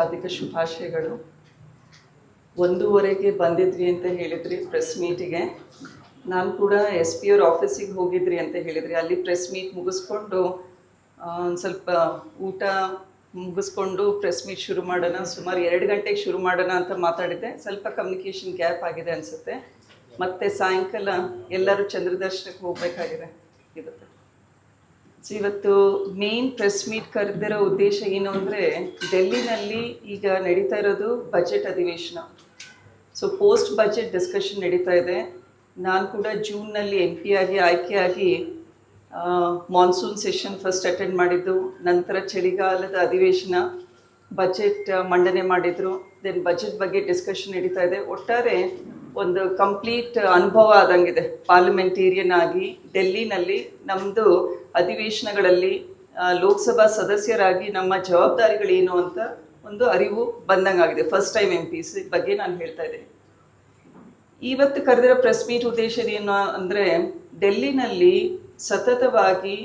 ಹಾರ್ದಿಕ ಶುಭಾಶಯಗಳು. ಒಂದೂವರೆಗೆ ಬಂದಿದ್ವಿ ಅಂತ ಹೇಳಿದ್ರಿ ಪ್ರೆಸ್ ಮೀಟಿಗೆ. ನಾನು ಕೂಡ ಎಸ್ ಪಿ ಅವ್ರ ಆಫೀಸಿಗೆ ಹೋಗಿದ್ರಿ ಅಂತ ಹೇಳಿದ್ರಿ. ಅಲ್ಲಿ ಪ್ರೆಸ್ ಮೀಟ್ ಮುಗಿಸ್ಕೊಂಡು ಒಂದು ಸ್ವಲ್ಪ ಊಟ ಮುಗಿಸ್ಕೊಂಡು ಪ್ರೆಸ್ ಮೀಟ್ ಶುರು ಮಾಡೋಣ, ಸುಮಾರು ಎರಡು ಗಂಟೆಗೆ ಶುರು ಮಾಡೋಣ ಅಂತ ಮಾತಾಡಿದ್ದೆ. ಸ್ವಲ್ಪ ಕಮ್ಯುನಿಕೇಷನ್ ಗ್ಯಾಪ್ ಆಗಿದೆ ಅನಿಸುತ್ತೆ. ಮತ್ತೆ ಸಾಯಂಕಾಲ ಎಲ್ಲರೂ ಚಂದ್ರದರ್ಶನಕ್ಕೆ ಹೋಗಬೇಕಾಗಿದೆ. ಇವತ್ತು ಇವತ್ತು ಮೇನ್ ಪ್ರೆಸ್ ಮೀಟ್ ಕರೆದಿರೋ ಉದ್ದೇಶ ಏನು ಅಂದರೆ ಡೆಲ್ಲಿನಲ್ಲಿ ಈಗ ನಡೀತಾ ಇರೋದು ಬಜೆಟ್ ಅಧಿವೇಶನ. ಸೊ ಪೋಸ್ಟ್ ಬಜೆಟ್ ಡಿಸ್ಕಷನ್ ನಡೀತಾ ಇದೆ. ನಾನು ಕೂಡ ಜೂನ್ನಲ್ಲಿ ಎಂ ಪಿ ಆಗಿ ಆಯ್ಕೆಯಾಗಿ ಮಾನ್ಸೂನ್ ಸೆಷನ್ ಫಸ್ಟ್ ಅಟೆಂಡ್ ಮಾಡಿದ್ದು. ನಂತರ ಚಳಿಗಾಲದ ಅಧಿವೇಶನ. ಬಜೆಟ್ ಮಂಡನೆ ಮಾಡಿದರು. ದೆನ್ ಬಜೆಟ್ ಬಗ್ಗೆ ಡಿಸ್ಕಷನ್ ನಡೀತಾ ಇದೆ. ಒಟ್ಟಾರೆ ಒಂದು ಕಂಪ್ಲೀಟ್ ಅನುಭವ ಆದಂಗಿದೆ. ಪಾರ್ಲಿಮೆಂಟೇರಿಯನ್ ಆಗಿ ಡೆಲ್ಲಿನಲ್ಲಿ ನಮ್ಮದು ಅಧಿವೇಶನಗಳಲ್ಲಿ ಲೋಕಸಭಾ ಸದಸ್ಯರಾಗಿ ನಮ್ಮ ಜವಾಬ್ದಾರಿಗಳೇನು ಅಂತ ಒಂದು ಅರಿವು ಬಂದಂಗಾಗಿದೆ. First time M P C ಬಗ್ಗೆ ನಾನು ಹೇಳ್ತಾ ಇದ್ದೀನಿ. ಇವತ್ತು ಕರೆದಿರೋ ಪ್ರೆಸ್ ಮೀಟ್ ಉದ್ದೇಶ ಏನು ಅಂದರೆ ಡೆಲ್ಲಿನಲ್ಲಿ ಸತತವಾಗಿ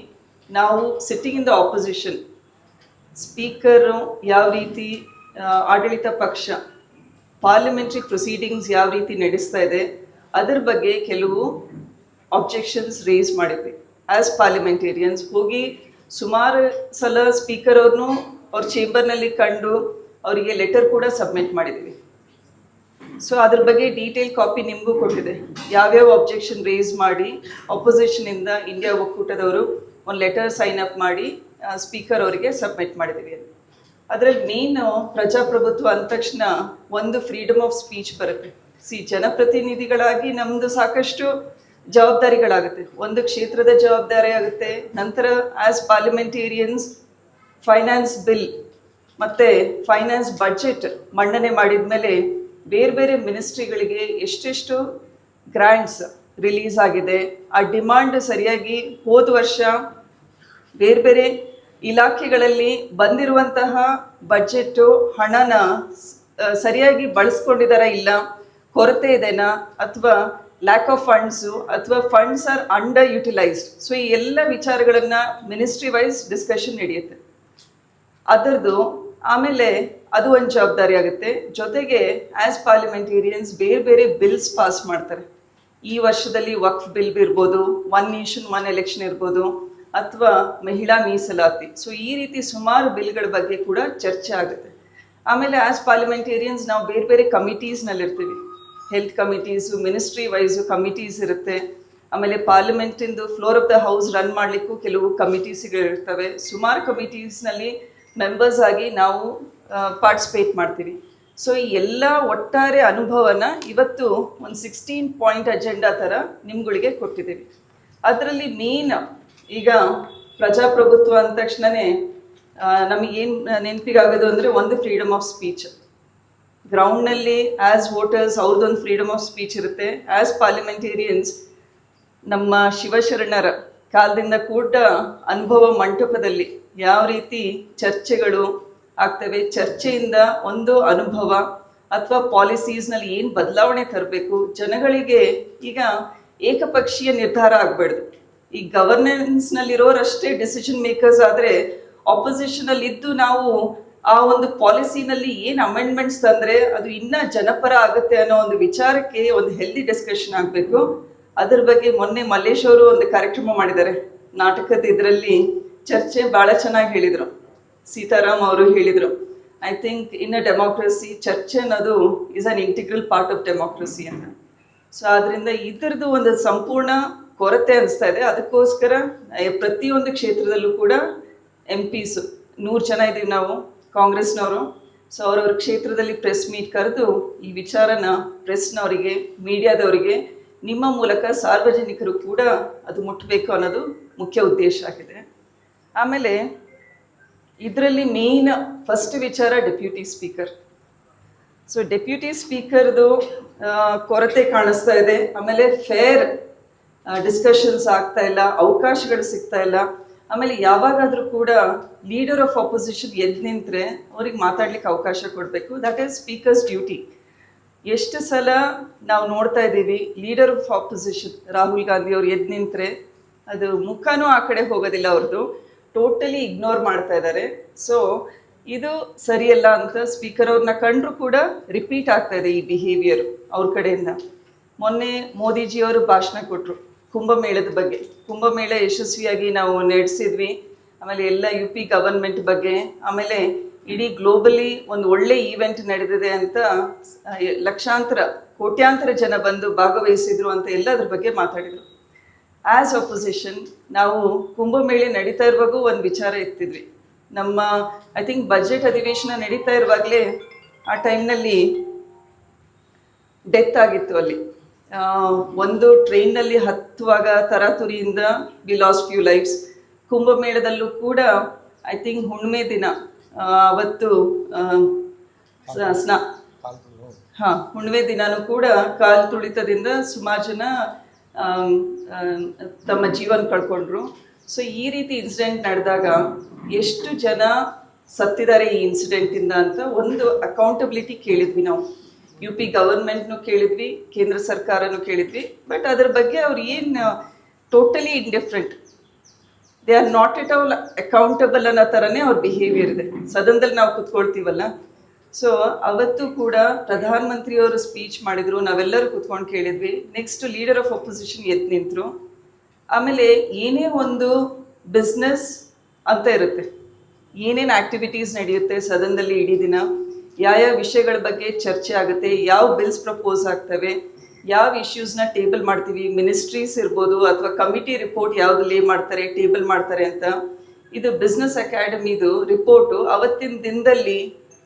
ನಾವು sitting in the opposition speaker ಯಾವ ರೀತಿ ಆಡಳಿತ ಪಕ್ಷ ಪಾರ್ಲಿಮೆಂಟ್ರಿ ಪ್ರೊಸೀಡಿಂಗ್ಸ್ ಯಾವ ರೀತಿ ನಡೆಸ್ತಾ ಇದೆ, ಅದರ ಬಗ್ಗೆ ಕೆಲವು ಆಬ್ಜೆಕ್ಷನ್ಸ್ ರೇಸ್ ಮಾಡಿದ್ವಿ. ಆ್ಯಸ್ ಪಾರ್ಲಿಮೆಂಟೇರಿಯನ್ಸ್ ಹೋಗಿ ಸುಮಾರು ಸಲ ಸ್ಪೀಕರ್ ಅವ್ರನ್ನೂ ಅವ್ರ ಚೇಂಬರ್ನಲ್ಲಿ ಕಂಡು ಅವರಿಗೆ ಲೆಟರ್ ಕೂಡ ಸಬ್ಮಿಟ್ ಮಾಡಿದ್ವಿ. ಸೊ ಅದ್ರ ಬಗ್ಗೆ ಡೀಟೇಲ್ ಕಾಪಿ ನಿಮಗೂ ಕೊಟ್ಟಿದೆ. ಯಾವ್ಯಾವ ಆಬ್ಜೆಕ್ಷನ್ ರೇಸ್ ಮಾಡಿ ಅಪೋಸಿಷನಿಂದ ಇಂಡಿಯಾ ಒಕ್ಕೂಟದವರು ಒಂದು ಲೆಟರ್ ಸೈನ್ ಅಪ್ ಮಾಡಿ ಸ್ಪೀಕರ್ ಅವರಿಗೆ ಸಬ್ಮಿಟ್ ಮಾಡಿದ್ದೀವಿ ಅದರಲ್ಲಿ ಮೇನ್ ಪ್ರಜಾಪ್ರಭುತ್ವ ಅಂದ ತಕ್ಷಣ ಒಂದು ಫ್ರೀಡಮ್ ಆಫ್ ಸ್ಪೀಚ್ ಬರುತ್ತೆ. ಸಿ ಜನಪ್ರತಿನಿಧಿಗಳಾಗಿ ನಮ್ಮದು ಸಾಕಷ್ಟು ಜವಾಬ್ದಾರಿಗಳಾಗುತ್ತೆ. ಒಂದು ಕ್ಷೇತ್ರದ ಜವಾಬ್ದಾರಿ ಆಗುತ್ತೆ. ನಂತರ ಆ್ಯಸ್ ಪಾರ್ಲಿಮೆಂಟೇರಿಯನ್ಸ್ ಫೈನಾನ್ಸ್ ಬಿಲ್ ಮತ್ತು ಫೈನಾನ್ಸ್ ಬಜೆಟ್ ಮಂಡನೆ ಮಾಡಿದ ಮೇಲೆ ಬೇರೆ ಬೇರೆ ಮಿನಿಸ್ಟ್ರಿಗಳಿಗೆ ಎಷ್ಟೆಷ್ಟು ಗ್ರ್ಯಾಂಟ್ಸ್ ರಿಲೀಸ್ ಆಗಿದೆ, ಆ ಡಿಮಾಂಡ್ ಸರಿಯಾಗಿ ಹೋದ ವರ್ಷ ಬೇರೆ ಬೇರೆ ಇಲಾಖೆಗಳಲ್ಲಿ ಬಂದಿರುವಂತಹ ಬಜೆಟ್ಟು ಹಣನ ಸರಿಯಾಗಿ ಬಳಸ್ಕೊಂಡಿದಾರ ಇಲ್ಲ? ಕೊರತೆ ಇದೆನಾ? ಅಥವಾ ಲ್ಯಾಕ್ ಆಫ್ ಫಂಡ್ಸು ಅಥವಾ funds are under utilised so ಈ ಎಲ್ಲ ವಿಚಾರಗಳನ್ನು ಮಿನಿಸ್ಟ್ರಿ ವೈಸ್ ಡಿಸ್ಕಷನ್ ನಡೆಯುತ್ತೆ. ಅದರದ್ದು ಆಮೇಲೆ ಅದು ಒಂದು ಜವಾಬ್ದಾರಿ ಆಗುತ್ತೆ. ಜೊತೆಗೆ ಆ್ಯಸ್ ಪಾರ್ಲಿಮೆಂಟೇರಿಯನ್ಸ್ ಬೇರೆ ಬೇರೆ ಬಿಲ್ಸ್ ಪಾಸ್ ಮಾಡ್ತಾರೆ. ಈ ವರ್ಷದಲ್ಲಿ ವಕ್ಫ್ ಬಿಲ್ ಇರ್ಬೋದು ಒನ್ ನೇಷನ್ ಒನ್ ಎಲೆಕ್ಷನ್ ಇರ್ಬೋದು. ಅಥವಾ ಮಹಿಳಾ ಮೀಸಲಾತಿ. ಸೊ ಈ ರೀತಿ ಸುಮಾರು ಬಿಲ್ಗಳ ಬಗ್ಗೆ ಕೂಡ ಚರ್ಚೆ ಆಗುತ್ತೆ. ಆಮೇಲೆ ಆ್ಯಸ್ ಪಾರ್ಲಿಮೆಂಟೇರಿಯನ್ಸ್ ನಾವು ಬೇರೆ ಬೇರೆ ಕಮಿಟೀಸ್ನಲ್ಲಿರ್ತೀವಿ health committees ministry wise committees ಇರುತ್ತೆ. ಆಮೇಲೆ ಪಾರ್ಲಿಮೆಂಟಿಂದು floor of the house run ಮಾಡಲಿಕ್ಕೂ ಕೆಲವು ಕಮಿಟೀಸ್ಗಳಿರ್ತವೆ ಸುಮಾರು ಕಮಿಟೀಸ್ನಲ್ಲಿ ಮೆಂಬರ್ಸ್ ಆಗಿ ನಾವು ಪಾರ್ಟಿಸಿಪೇಟ್ ಮಾಡ್ತೀವಿ. ಸೊ ಈ ಎಲ್ಲ ಒಟ್ಟಾರೆ ಅನುಭವನ ಇವತ್ತು ಒಂದು ಸಿಕ್ಸ್ಟೀನ್ ಪಾಯಿಂಟ್ ಅಜೆಂಡಾ ಥರ ನಿಮ್ಗಳಿಗೆ ಕೊಟ್ಟಿದ್ದೀವಿ. ಅದರಲ್ಲಿ ಮೇನ್ ಈಗ ಪ್ರಜಾಪ್ರಭುತ್ವ ಅಂದ ತಕ್ಷಣನೇ ನಮಗೇನು ನೆನಪಿಗಾಗೋದು ಅಂದರೆ ಒಂದು ಫ್ರೀಡಮ್ ಆಫ್ ಸ್ಪೀಚ್ ಗ್ರೌಂಡ್ನಲ್ಲಿ ಆ್ಯಸ್ ವೋಟರ್ಸ್ ಅವ್ರದ್ದೊಂದು ಫ್ರೀಡಮ್ ಆಫ್ ಸ್ಪೀಚ್ ಇರುತ್ತೆ. ಆ್ಯಸ್ ಪಾರ್ಲಿಮೆಂಟೇರಿಯನ್ಸ್ ನಮ್ಮ ಶಿವಶರಣರ ಕಾಲದಿಂದ ಕೂಡ ಅನುಭವ ಮಂಟಪದಲ್ಲಿ ಯಾವ ರೀತಿ ಚರ್ಚೆಗಳು ಆಗ್ತವೆ, ಚರ್ಚೆಯಿಂದ ಒಂದು ಅನುಭವ ಅಥವಾ ಪಾಲಿಸೀಸ್ನಲ್ಲಿ ಏನು ಬದಲಾವಣೆ ತರಬೇಕು, ಜನಗಳಿಗೆ ಈಗ ಏಕಪಕ್ಷೀಯ ನಿರ್ಧಾರ ಆಗಬಾರ್ದು. ಈ ಗವರ್ನೆನ್ಸ್ನಲ್ಲಿರೋರಷ್ಟೇ ಡಿಸಿಷನ್ ಮೇಕರ್ಸ್ ಆದರೆ ಆಪೋಸಿಷನಲ್ಲಿ ಇದ್ದು ನಾವು ಆ ಒಂದು ಪಾಲಿಸಿನಲ್ಲಿ ಏನು ಅಮೆಂಡ್ಮೆಂಟ್ಸ್ ತಂದ್ರೆ ಅದು ಇನ್ನೂ ಜನಪರ ಆಗುತ್ತೆ ಅನ್ನೋ ಒಂದು ವಿಚಾರಕ್ಕೆ ಒಂದು ಹೆಲ್ದಿ ಡಿಸ್ಕಷನ್ ಆಗಬೇಕು. ಅದ್ರ ಬಗ್ಗೆ ಮೊನ್ನೆ ಮಲ್ಲೇಶ್ ಅವರು ಒಂದು ಕಾರ್ಯಕ್ರಮ ಮಾಡಿದ್ದಾರೆ. ನಾಟಕದ ಇದರಲ್ಲಿ ಚರ್ಚೆ ಭಾಳ ಚೆನ್ನಾಗಿ ಹೇಳಿದರು. ಸೀತಾರಾಮ್ ಅವರು ಹೇಳಿದರು. I think in a democracy ಚರ್ಚೆ ಅನ್ನೋದು is an integral part of democracy ಅಂತ. ಸೊ ಅದರಿಂದ ಇದರದ್ದು ಒಂದು ಸಂಪೂರ್ಣ ಕೊರತೆ ಅನಿಸ್ತಾ ಇದೆ. ಅದಕ್ಕೋಸ್ಕರ ಪ್ರತಿಯೊಂದು ಕ್ಷೇತ್ರದಲ್ಲೂ ಕೂಡ ಎಂ ಪಿಸು ನೂರು ಜನ ಇದ್ದೀವಿ ನಾವು, ಕಾಂಗ್ರೆಸ್ನವರು. ಸೊ ಅವರವ್ರ ಕ್ಷೇತ್ರದಲ್ಲಿ ಪ್ರೆಸ್ ಮೀಟ್ ಕರೆದು ಈ ವಿಚಾರನ ಪ್ರೆಸ್ನವರಿಗೆ ಮೀಡಿಯಾದವರಿಗೆ ನಿಮ್ಮ ಮೂಲಕ ಸಾರ್ವಜನಿಕರು ಕೂಡ ಅದು ಮುಟ್ಟಬೇಕು ಅನ್ನೋದು ಮುಖ್ಯ ಉದ್ದೇಶ ಆಗಿದೆ. ಆಮೇಲೆ, ಇದರಲ್ಲಿ ಮೇಯ್ನ್ ಫಸ್ಟ್ ವಿಚಾರ ಡೆಪ್ಯೂಟಿ ಸ್ಪೀಕರ್ ಸೊ ಡೆಪ್ಯೂಟಿ ಸ್ಪೀಕರ್ದು ಕೊರತೆ ಕಾಣಿಸ್ತಾ ಇದೆ. ಆಮೇಲೆ ಫೇರ್ ಡಿಸ್ಕಷನ್ಸ್ ಆಗ್ತಾ ಇಲ್ಲ, ಅವಕಾಶಗಳು ಸಿಗ್ತಾ ಇಲ್ಲ. ಆಮೇಲೆ ಯಾವಾಗಾದರೂ ಕೂಡ ಲೀಡರ್ ಆಫ್ ಅಪೋಸಿಷನ್ ಎದ್ದು ನಿಂತರೆ ಅವ್ರಿಗೆ ಮಾತಾಡ್ಲಿಕ್ಕೆ ಅವಕಾಶ ಕೊಡಬೇಕು. ದಟ್ ಈಸ್ ಸ್ಪೀಕರ್ಸ್ ಡ್ಯೂಟಿ ಎಷ್ಟು ಸಲ ನಾವು ನೋಡ್ತಾ ಇದ್ದೀವಿ leader of opposition Rahul Gandhi ಅವ್ರು ಎದ್ದು ನಿಂತರೆ ಅದು ಮುಖನೂ ಆ ಕಡೆ ಹೋಗೋದಿಲ್ಲ ಅವ್ರದ್ದು ಟೋಟಲಿ ಇಗ್ನೋರ್ ಮಾಡ್ತಾ ಇದ್ದಾರೆ ಸೊ ಇದು ಸರಿಯಲ್ಲ ಅಂತ ಸ್ಪೀಕರ್ ಅವ್ರನ್ನ ಕಂಡ್ರು ಕೂಡ ರಿಪೀಟ್ ಆಗ್ತಾ ಇದೆ ಈ ಬಿಹೇವಿಯರ್ ಅವ್ರ ಕಡೆಯಿಂದ. ಮೊನ್ನೆ ಮೋದಿಜಿಯವರು ಭಾಷಣ ಕೊಟ್ಟರು ಕುಂಭಮೇಳದ ಬಗ್ಗೆ. ಕುಂಭಮೇಳ ಯಶಸ್ವಿಯಾಗಿ ನಾವು ನಡೆಸಿದ್ವಿ. ಆಮೇಲೆ ಎಲ್ಲ ಯು ಪಿ ಗವರ್ಮೆಂಟ್ ಬಗ್ಗೆ. ಆಮೇಲೆ ಇಡೀ ಗ್ಲೋಬಲಿ ಒಂದು ಒಳ್ಳೆ ಈವೆಂಟ್ ನಡೆದಿದೆ ಅಂತ ಲಕ್ಷಾಂತರ, ಕೋಟ್ಯಾಂತರ ಜನ ಬಂದು ಭಾಗವಹಿಸಿದ್ರು ಅಂತ ಎಲ್ಲದ್ರ ಬಗ್ಗೆ ಮಾತಾಡಿದರು. ಆ್ಯಸ್ ಅಪೋಸಿಷನ್ ನಾವು ಕುಂಭಮೇಳೆ ನಡೀತಾ ಇರುವಾಗೂ ಒಂದು ವಿಚಾರ ಇರ್ತಿದ್ವಿ ನಮ್ಮ ಐ ಥಿಂಕ್ ಬಜೆಟ್ ಅಧಿವೇಶನ ನಡೀತಾ ಇರುವಾಗಲೇ ಆ ಟೈಮ್ನಲ್ಲಿ ಡೆತ್ ಆಗಿತ್ತು ಅಲ್ಲಿ. ಒಂದು ಟ್ರೈನ್ನಲ್ಲಿ ಹತ್ತುವಾಗ ತರಾತುರಿಯಿಂದ ವಿ ಲಾಸ್ ಫ್ಯೂ ಲೈಫ್ಸ್ ಕುಂಭಮೇಳದಲ್ಲೂ ಕೂಡ ಐ ಥಿಂಕ್ ಹುಣ್ಣಿಮೆ ದಿನ ಅವತ್ತು ಸ್ನಾ ಹಾ ಹುಣ್ಣಿಮೆ ದಿನಾನೂ ಕೂಡ ಕಾಲು ತುಳಿತದಿಂದ ಸುಮಾರು ಜನ ತಮ್ಮ ಜೀವನ ಕಳ್ಕೊಂಡ್ರು. ಸೊ ಈ ರೀತಿ ಇನ್ಸಿಡೆಂಟ್ ನಡೆದಾಗ ಎಷ್ಟು ಜನ ಸತ್ತಿದ್ದಾರೆ ಈ ಇನ್ಸಿಡೆಂಟಿಂದ ಅಂತ ಒಂದು ಅಕೌಂಟಬಿಲಿಟಿ ಕೇಳಿದ್ವಿ ನಾವು. ಯು ಪಿ ಗವರ್ಮೆಂಟ್ನು ಕೇಳಿದ್ವಿ, ಕೇಂದ್ರ ಸರ್ಕಾರನೂ ಕೇಳಿದ್ವಿ ಬಟ್ ಅದ್ರ ಬಗ್ಗೆ ಅವ್ರು ಏನು totally indifferent they are not at all accountable ಅನ್ನೋ ಥರನೇ ಅವ್ರ ಬಿಹೇವಿಯರ್ ಇದೆ. ಸದನದಲ್ಲಿ ನಾವು ಕುತ್ಕೊಳ್ತೀವಲ್ಲ. ಸೊ ಅವತ್ತು ಕೂಡ ಪ್ರಧಾನಮಂತ್ರಿಯವರು ಸ್ಪೀಚ್ ಮಾಡಿದ್ರು, ನಾವೆಲ್ಲರೂ ಕುತ್ಕೊಂಡು ಕೇಳಿದ್ವಿ. ನೆಕ್ಸ್ಟ್ ಲೀಡರ್ ಆಫ್ ಅಪೋಸಿಷನ್ ಎದ್ದು ನಿಂತರು. ಆಮೇಲೆ ಏನೇ ಒಂದು ಬಿಸ್ನೆಸ್ ಅಂತ ಇರುತ್ತೆ. ಏನೇನು ಆಕ್ಟಿವಿಟೀಸ್ ನಡೆಯುತ್ತೆ ಸದನದಲ್ಲಿ ಇಡೀ ದಿನ? ಯಾವ ಯಾವ ವಿಷಯಗಳ ಬಗ್ಗೆ ಚರ್ಚೆ ಆಗುತ್ತೆ, ಯಾವ ಬಿಲ್ಸ್ ಪ್ರಪೋಸ್ ಆಗ್ತವೆ, ಯಾವ ಇಶ್ಯೂಸ್ನ ಟೇಬಲ್ ಮಾಡ್ತೀವಿ ಮಿನಿಸ್ಟ್ರೀಸ್ ಇರ್ಬೋದು ಅಥವಾ ಕಮಿಟಿ ರಿಪೋರ್ಟ್ ಯಾವ್ದು ಲೇ ಮಾಡ್ತಾರೆ ಟೇಬಲ್ ಮಾಡ್ತಾರೆ ಅಂತ. ಇದು ಬಿಸ್ನೆಸ್ ಅಕಾಡೆಮಿದು ರಿಪೋರ್ಟು ಅವತ್ತಿನ ದಿನದಲ್ಲಿ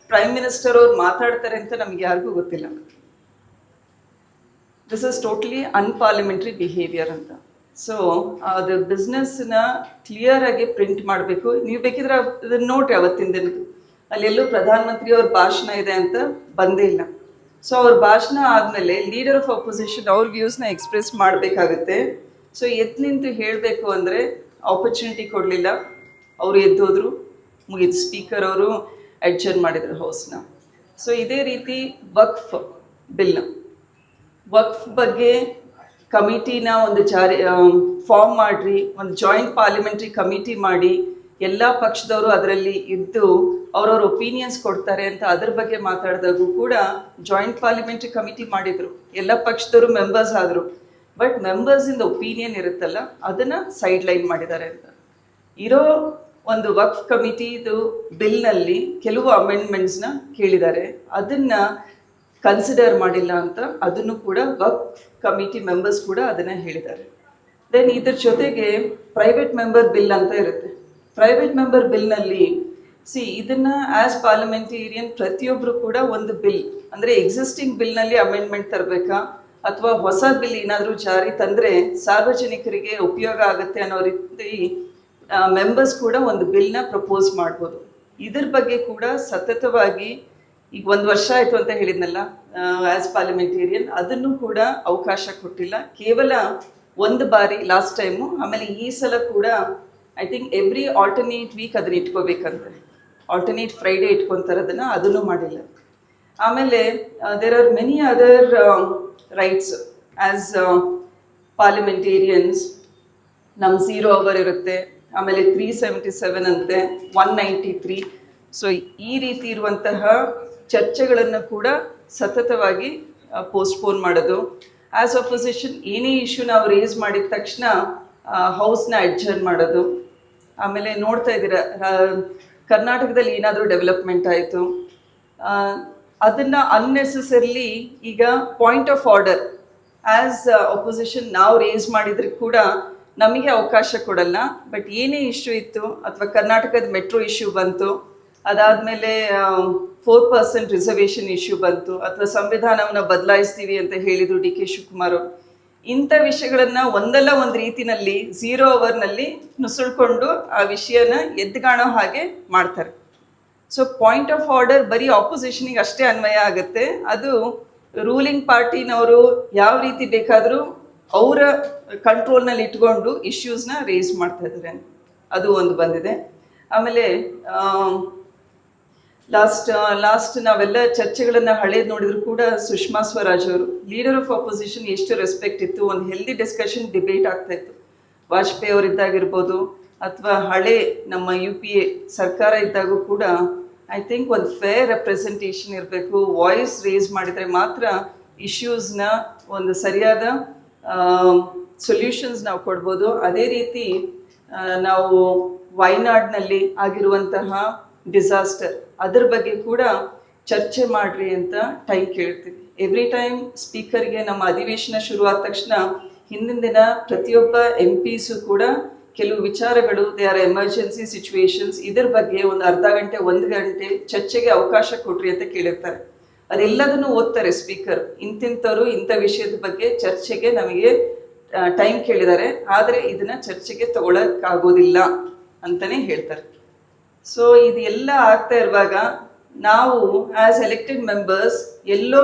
ಪ್ರೈಮ್ ಮಿನಿಸ್ಟರ್ ಅವ್ರು ಮಾತಾಡ್ತಾರೆ ಅಂತ ನಮ್ಗೆ ಯಾರಿಗೂ ಗೊತ್ತಿಲ್ಲ. This is totally unparliamentary behaviour ಅಂತ. ಸೊ ಅದು ಬಿಸ್ನೆಸ್ನ ಕ್ಲಿಯರ್ ಆಗಿ ಪ್ರಿಂಟ್ ಮಾಡಬೇಕು. ನೀವು ಬೇಕಿದ್ರೆ ಅದನ್ನ ನೋಡ್ರಿ ಅವತ್ತಿನ ದಿನದ್ದು. ಅಲ್ಲೆಲ್ಲೂ ಪ್ರಧಾನಮಂತ್ರಿ ಅವ್ರ ಭಾಷಣ ಇದೆ ಅಂತ ಬಂದೇ ಇಲ್ಲ. ಸೊ ಅವ್ರ ಭಾಷಣ ಆದಮೇಲೆ ಲೀಡರ್ ಆಫ್ ಅಪೋಸಿಷನ್ ಅವ್ರ ವ್ಯೂಸ್ನ ಎಕ್ಸ್ಪ್ರೆಸ್ ಮಾಡಬೇಕಾಗುತ್ತೆ. ಸೊ ಎದ್ದು ನಿಂತು ಹೇಳಬೇಕು ಅಂದರೆ ಆಪರ್ಚುನಿಟಿ ಕೊಡಲಿಲ್ಲ. ಅವರು ಎದ್ದೋದ್ರು ಮುಗಿದು ಸ್ಪೀಕರ್ ಅವರು ಅಡ್ಜರ್ನ್ ಮಾಡಿದ್ರು ಹೌಸ್ನ ಸೊ ಇದೇ ರೀತಿ ವಕ್ಫ್ ಬಿಲ್ ವಕ್ಫ್ ಬಗ್ಗೆ ಕಮಿಟಿನ ಒಂದು ಜಾರಿ ಫಾರ್ಮ್ ಮಾಡಿರಿ, ಒಂದು ಜಾಯಿಂಟ್ ಪಾರ್ಲಿಮೆಂಟ್ರಿ ಕಮಿಟಿ ಮಾಡಿ. ಎಲ್ಲ ಪಕ್ಷದವರು ಅದರಲ್ಲಿ ಇದ್ದು ಅವರವ್ರ ಒಪಿನಿಯನ್ಸ್ ಕೊಡ್ತಾರೆ ಅಂತ ಅದ್ರ ಬಗ್ಗೆ ಮಾತಾಡಿದಾಗೂ ಕೂಡ ಜಾಯಿಂಟ್ ಪಾರ್ಲಿಮೆಂಟ್ರಿ ಕಮಿಟಿ ಮಾಡಿದ್ರು. ಎಲ್ಲ ಪಕ್ಷದವರು ಮೆಂಬರ್ಸ್ ಆದರು. ಬಟ್ ಮೆಂಬರ್ಸಿಂದ ಒಪಿನಿಯನ್ ಇರುತ್ತಲ್ಲ, ಅದನ್ನು ಸೈಡ್ ಲೈನ್ ಮಾಡಿದ್ದಾರೆ ಅಂತ. ಇರೋ ಒಂದು ವಕ್ಫ್ ಕಮಿಟಿದು ಬಿಲ್ನಲ್ಲಿ ಕೆಲವು ಅಮೆಂಡ್ಮೆಂಟ್ಸ್ನ ಕೇಳಿದ್ದಾರೆ. ಅದನ್ನ ಕನ್ಸಿಡರ್ ಮಾಡಿಲ್ಲ ಅಂತ ಅದನ್ನು ಕೂಡ ವಕ್ಫ್ ಕಮಿಟಿ ಮೆಂಬರ್ಸ್ ಕೂಡ ಅದನ್ನ ಹೇಳಿದ್ದಾರೆ. ದೆನ್ ಇದ್ರ ಜೊತೆಗೆ ಪ್ರೈವೇಟ್ ಮೆಂಬರ್ ಬಿಲ್ ಅಂತ ಇರುತ್ತೆ. ಪ್ರೈವೇಟ್ ಮೆಂಬರ್ ಬಿಲ್ನಲ್ಲಿ ಸಿ ಇದನ್ನ ಆಸ್ ಪಾರ್ಲಿಮೆಂಟೇರಿಯನ್ ಪ್ರತಿಯೊಬ್ಬರು ಕೂಡ ಒಂದು ಬಿಲ್ ಅಂದರೆ ಎಕ್ಸಿಸ್ಟಿಂಗ್ ಬಿಲ್ನಲ್ಲಿ ಅಮೆಂಡ್ಮೆಂಟ್ ತರಬೇಕಾ? ಅಥವಾ ಹೊಸ ಬಿಲ್ ಏನಾದರೂ ಜಾರಿ ತಂದರೆ ಸಾರ್ವಜನಿಕರಿಗೆ ಉಪಯೋಗ ಆಗುತ್ತೆ ಅನ್ನೋ ರೀತಿ ಮೆಂಬರ್ಸ್ ಕೂಡ ಒಂದು ಬಿಲ್ನ ಪ್ರಪೋಸ್ ಮಾಡ್ಬೋದು. ಇದ್ರ ಬಗ್ಗೆ ಕೂಡ ಸತತವಾಗಿ ಈಗ ಒಂದು ವರ್ಷ ಆಯಿತು ಅಂತ ಹೇಳಿದ್ನಲ್ಲ ಆ್ಯಸ್ ಪಾರ್ಲಿಮೆಂಟೇರಿಯನ್ ಅದನ್ನು ಕೂಡ ಅವಕಾಶ ಕೊಟ್ಟಿಲ್ಲ. ಕೇವಲ ಒಂದು ಬಾರಿ ಲಾಸ್ಟ್ ಟೈಮು ಆಮೇಲೆ ಈ ಸಲ ಕೂಡ I think every alternate week ಅದನ್ನ ಇಟ್ಕೋಬೇಕಂತೆ. ಆಲ್ಟರ್ನೇಟ್ ಫ್ರೈಡೇ ಇಟ್ಕೊತಾರೆ ಅದನ್ನು ಅದನ್ನು ಮಾಡಿಲ್ಲ. ಆಮೇಲೆ there are many other rights as parliamentarians ನಮ್ಮ ಝೀರೋ ಅವರ್ ಇರುತ್ತೆ. ಆಮೇಲೆ ತ್ರೀ ಸೆವೆಂಟಿ ಸೆವೆನ್ ಅಂತೆ ಒನ್ ನೈಂಟಿ ತ್ರೀ ಸೊ ಈ ರೀತಿ ಇರುವಂತಹ ಚರ್ಚೆಗಳನ್ನು ಕೂಡ ಸತತವಾಗಿ ಪೋಸ್ಟ್ಪೋನ್ ಮಾಡೋದು. ಆ್ಯಸ್ ಅಪೋಸಿಷನ್ ಏನೇ ಇಶ್ಯೂ ನಾವು ರೇಸ್ ಮಾಡಿದ ತಕ್ಷಣ ಹೌಸ್ನ ಅಡ್ಜರ್ನ್ ಮಾಡೋದು. ಆಮೇಲೆ ನೋಡ್ತಾ ಇದ್ದೀರಾ ಕರ್ನಾಟಕದಲ್ಲಿ ಏನಾದರೂ ಡೆವಲಪ್ಮೆಂಟ್ ಆಯಿತು? ಅದನ್ನು ಅನ್ನೆಸೆಸರ್ಲಿ ಈಗ point of order as opposition ನಾವು ರೇಸ್ ಮಾಡಿದ್ರೆ ಕೂಡ ನಮಗೆ ಅವಕಾಶ ಕೊಡಲ್ಲ. ಬಟ್ ಏನೇ ಇಶ್ಯೂ ಇತ್ತು, ಅಥವಾ ಕರ್ನಾಟಕದ ಮೆಟ್ರೋ ಇಶ್ಯೂ ಬಂತು, ಅದಾದಮೇಲೆ ಫೋರ್ ಪರ್ಸೆಂಟ್ ರಿಸರ್ವೇಷನ್ ಇಶ್ಯೂ ಬಂತು, ಅಥವಾ ಸಂವಿಧಾನವನ್ನು ಬದಲಾಯಿಸ್ತೀವಿ ಅಂತ ಹೇಳಿದರು ಡಿ ಕೆ ಶಿವಕುಮಾರ್ ಇಂಥ ವಿಷಯಗಳನ್ನು ಒಂದಲ್ಲ ಒಂದು ರೀತಿನಲ್ಲಿ ಝೀರೋ ಅವರ್ನಲ್ಲಿ ನುಸುಳ್ಕೊಂಡು ಆ ವಿಷಯನ ಎದ್ದುಗಾಣೋ ಹಾಗೆ ಮಾಡ್ತಾರೆ. ಸೊ ಪಾಯಿಂಟ್ ಆಫ್ ಆರ್ಡರ್ ಬರೀ ಆಪೋಸಿಷನಿಗೆ ಅಷ್ಟೇ ಅನ್ವಯ ಆಗುತ್ತೆ. ಅದು ರೂಲಿಂಗ್ ಪಾರ್ಟಿನವರು ಯಾವ ರೀತಿ ಬೇಕಾದರೂ ಅವರ ಕಂಟ್ರೋಲ್ನಲ್ಲಿ ಇಟ್ಕೊಂಡು ಇಶ್ಯೂಸ್ನ ರೇಸ್ ಮಾಡ್ತಾ ಇದ್ದಾರೆ ಅದು ಒಂದು ಬಂದಿದೆ. ಆಮೇಲೆ ಲಾಸ್ಟ್ ಲಾಸ್ಟ್ ನಾವೆಲ್ಲ ಚರ್ಚೆಗಳನ್ನು ಹಳೇದು ನೋಡಿದ್ರು ಕೂಡ ಸುಷ್ಮಾ ಸ್ವರಾಜ್ ಅವರು. ಲೀಡರ್ ಆಫ್ ಅಪೋಸಿಷನ್ ಎಷ್ಟು ರೆಸ್ಪೆಕ್ಟ್ ಇತ್ತು, ಒಂದು ಹೆಲ್ದಿ ಡಿಸ್ಕಷನ್ ಡಿಬೇಟ್ ಆಗ್ತಾ ಇತ್ತು. ವಾಜಪೇಯಿ ಅವರಿದ್ದಾಗಿರ್ಬೋದು ಅಥವಾ ಹಳೆ ನಮ್ಮ ಯು ಪಿ ಎ ಸರ್ಕಾರ ಇದ್ದಾಗೂ ಕೂಡ ಐ ಥಿಂಕ್ ಒಂದು ಫೇರ್ ರೆಪ್ರೆಸೆಂಟೇಷನ್ ಇರಬೇಕು. ವಾಯ್ಸ್ ರೇಸ್ ಮಾಡಿದರೆ ಮಾತ್ರ ಇಶ್ಯೂಸ್ನ ಒಂದು ಸರಿಯಾದ ಸೊಲ್ಯೂಷನ್ಸ್ ನಾವು ಕೊಡ್ಬೋದು. ಅದೇ ರೀತಿ ನಾವು ವಯನಾಡ್ನಲ್ಲಿ ಆಗಿರುವಂತಹ ಡಿಸಾಸ್ಟರ್ ಅದ್ರ ಬಗ್ಗೆ ಕೂಡ ಚರ್ಚೆ ಮಾಡ್ರಿ ಅಂತ ಟೈಮ್ ಕೇಳ್ತೀವಿ. ಎವ್ರಿ ಟೈಮ್ ಸ್ಪೀಕರ್ಗೆ ನಮ್ಮ ಅಧಿವೇಶನ ಶುರುವಾದ ತಕ್ಷಣ ಹಿಂದಿನ ದಿನ ಪ್ರತಿಯೊಬ್ಬ ಎಂ ಪಿಸು ಕೂಡ ಕೆಲವು ವಿಚಾರಗಳು ದೇ ಆರ್ ಎಮರ್ಜೆನ್ಸಿ ಸಿಚುವೇಶನ್ಸ್ ಇದ್ರ ಬಗ್ಗೆ ಒಂದು ಅರ್ಧ ಗಂಟೆ, ಒಂದು ಗಂಟೆ ಚರ್ಚೆಗೆ ಅವಕಾಶ ಕೊಡ್ರಿ ಅಂತ ಕೇಳಿರ್ತಾರೆ. ಅದೆಲ್ಲದನ್ನು ಓದ್ತಾರೆ ಸ್ಪೀಕರ್ ಇಂತಿಂಥವ್ರು ಇಂಥ ವಿಷಯದ ಬಗ್ಗೆ ಚರ್ಚೆಗೆ ನಮಗೆ ಟೈಮ್ ಕೇಳಿದ್ದಾರೆ. ಆದರೆ ಇದನ್ನ ಚರ್ಚೆಗೆ ತಗೊಳಕ್ಕಾಗೋದಿಲ್ಲ ಅಂತಾನೆ ಹೇಳ್ತಾರೆ. ಸೊ ಇದೆಲ್ಲ ಆಗ್ತಾ ಇರುವಾಗ ನಾವು ಆಸ್ ಎಲೆಕ್ಟೆಡ್ ಮೆಂಬರ್ಸ್ ಎಲ್ಲೋ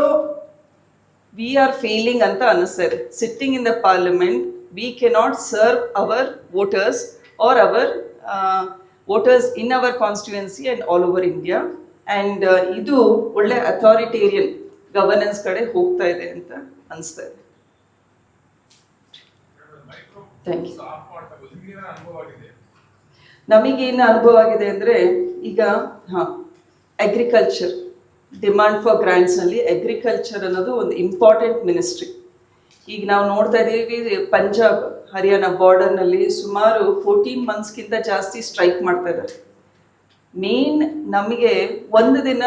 ವಿ ಆರ್ ಫೇಲಿಂಗ್ ಅಂತ ಅನಿಸ್ತಾರೆ sitting in the parliament we cannot serve our voters or our voters in our constituency and all over India and ಇದು ಒಳ್ಳೆ ಅಥಾರಿಟೇರಿಯನ್ ಗವರ್ನೆನ್ಸ್ ಕಡೆ ಹೋಗ್ತಾ ಇದೆ ಅಂತ ಅನಿಸ್ತಾ ಇದೆ. Thank you. ನಮಗೇನು ಅನುಭವ ಆಗಿದೆ ಅಂದರೆ ಈಗ, ಹಾಂ ಅಗ್ರಿಕಲ್ಚರ್ ಡಿಮಾಂಡ್ ಫಾರ್ ಗ್ರ್ಯಾಂಡ್ಸ್ನಲ್ಲಿ ಅಗ್ರಿಕಲ್ಚರ್ ಅನ್ನೋದು ಒಂದು ಇಂಪಾರ್ಟೆಂಟ್ ಮಿನಿಸ್ಟ್ರಿ ಈಗ ನಾವು ನೋಡ್ತಾ ಇದ್ದೀವಿ, ಪಂಜಾಬ್, ಹರಿಯಾಣ ಬಾರ್ಡರ್ನಲ್ಲಿ ಸುಮಾರು ಫೋರ್ಟೀನ್ ಮಂತ್ಸ್ಗಿಂತ ಜಾಸ್ತಿ ಸ್ಟ್ರೈಕ್ ಮಾಡ್ತಾ ಇದ್ದಾರೆ. ಮೇನ್ ನಮಗೆ ಒಂದು ದಿನ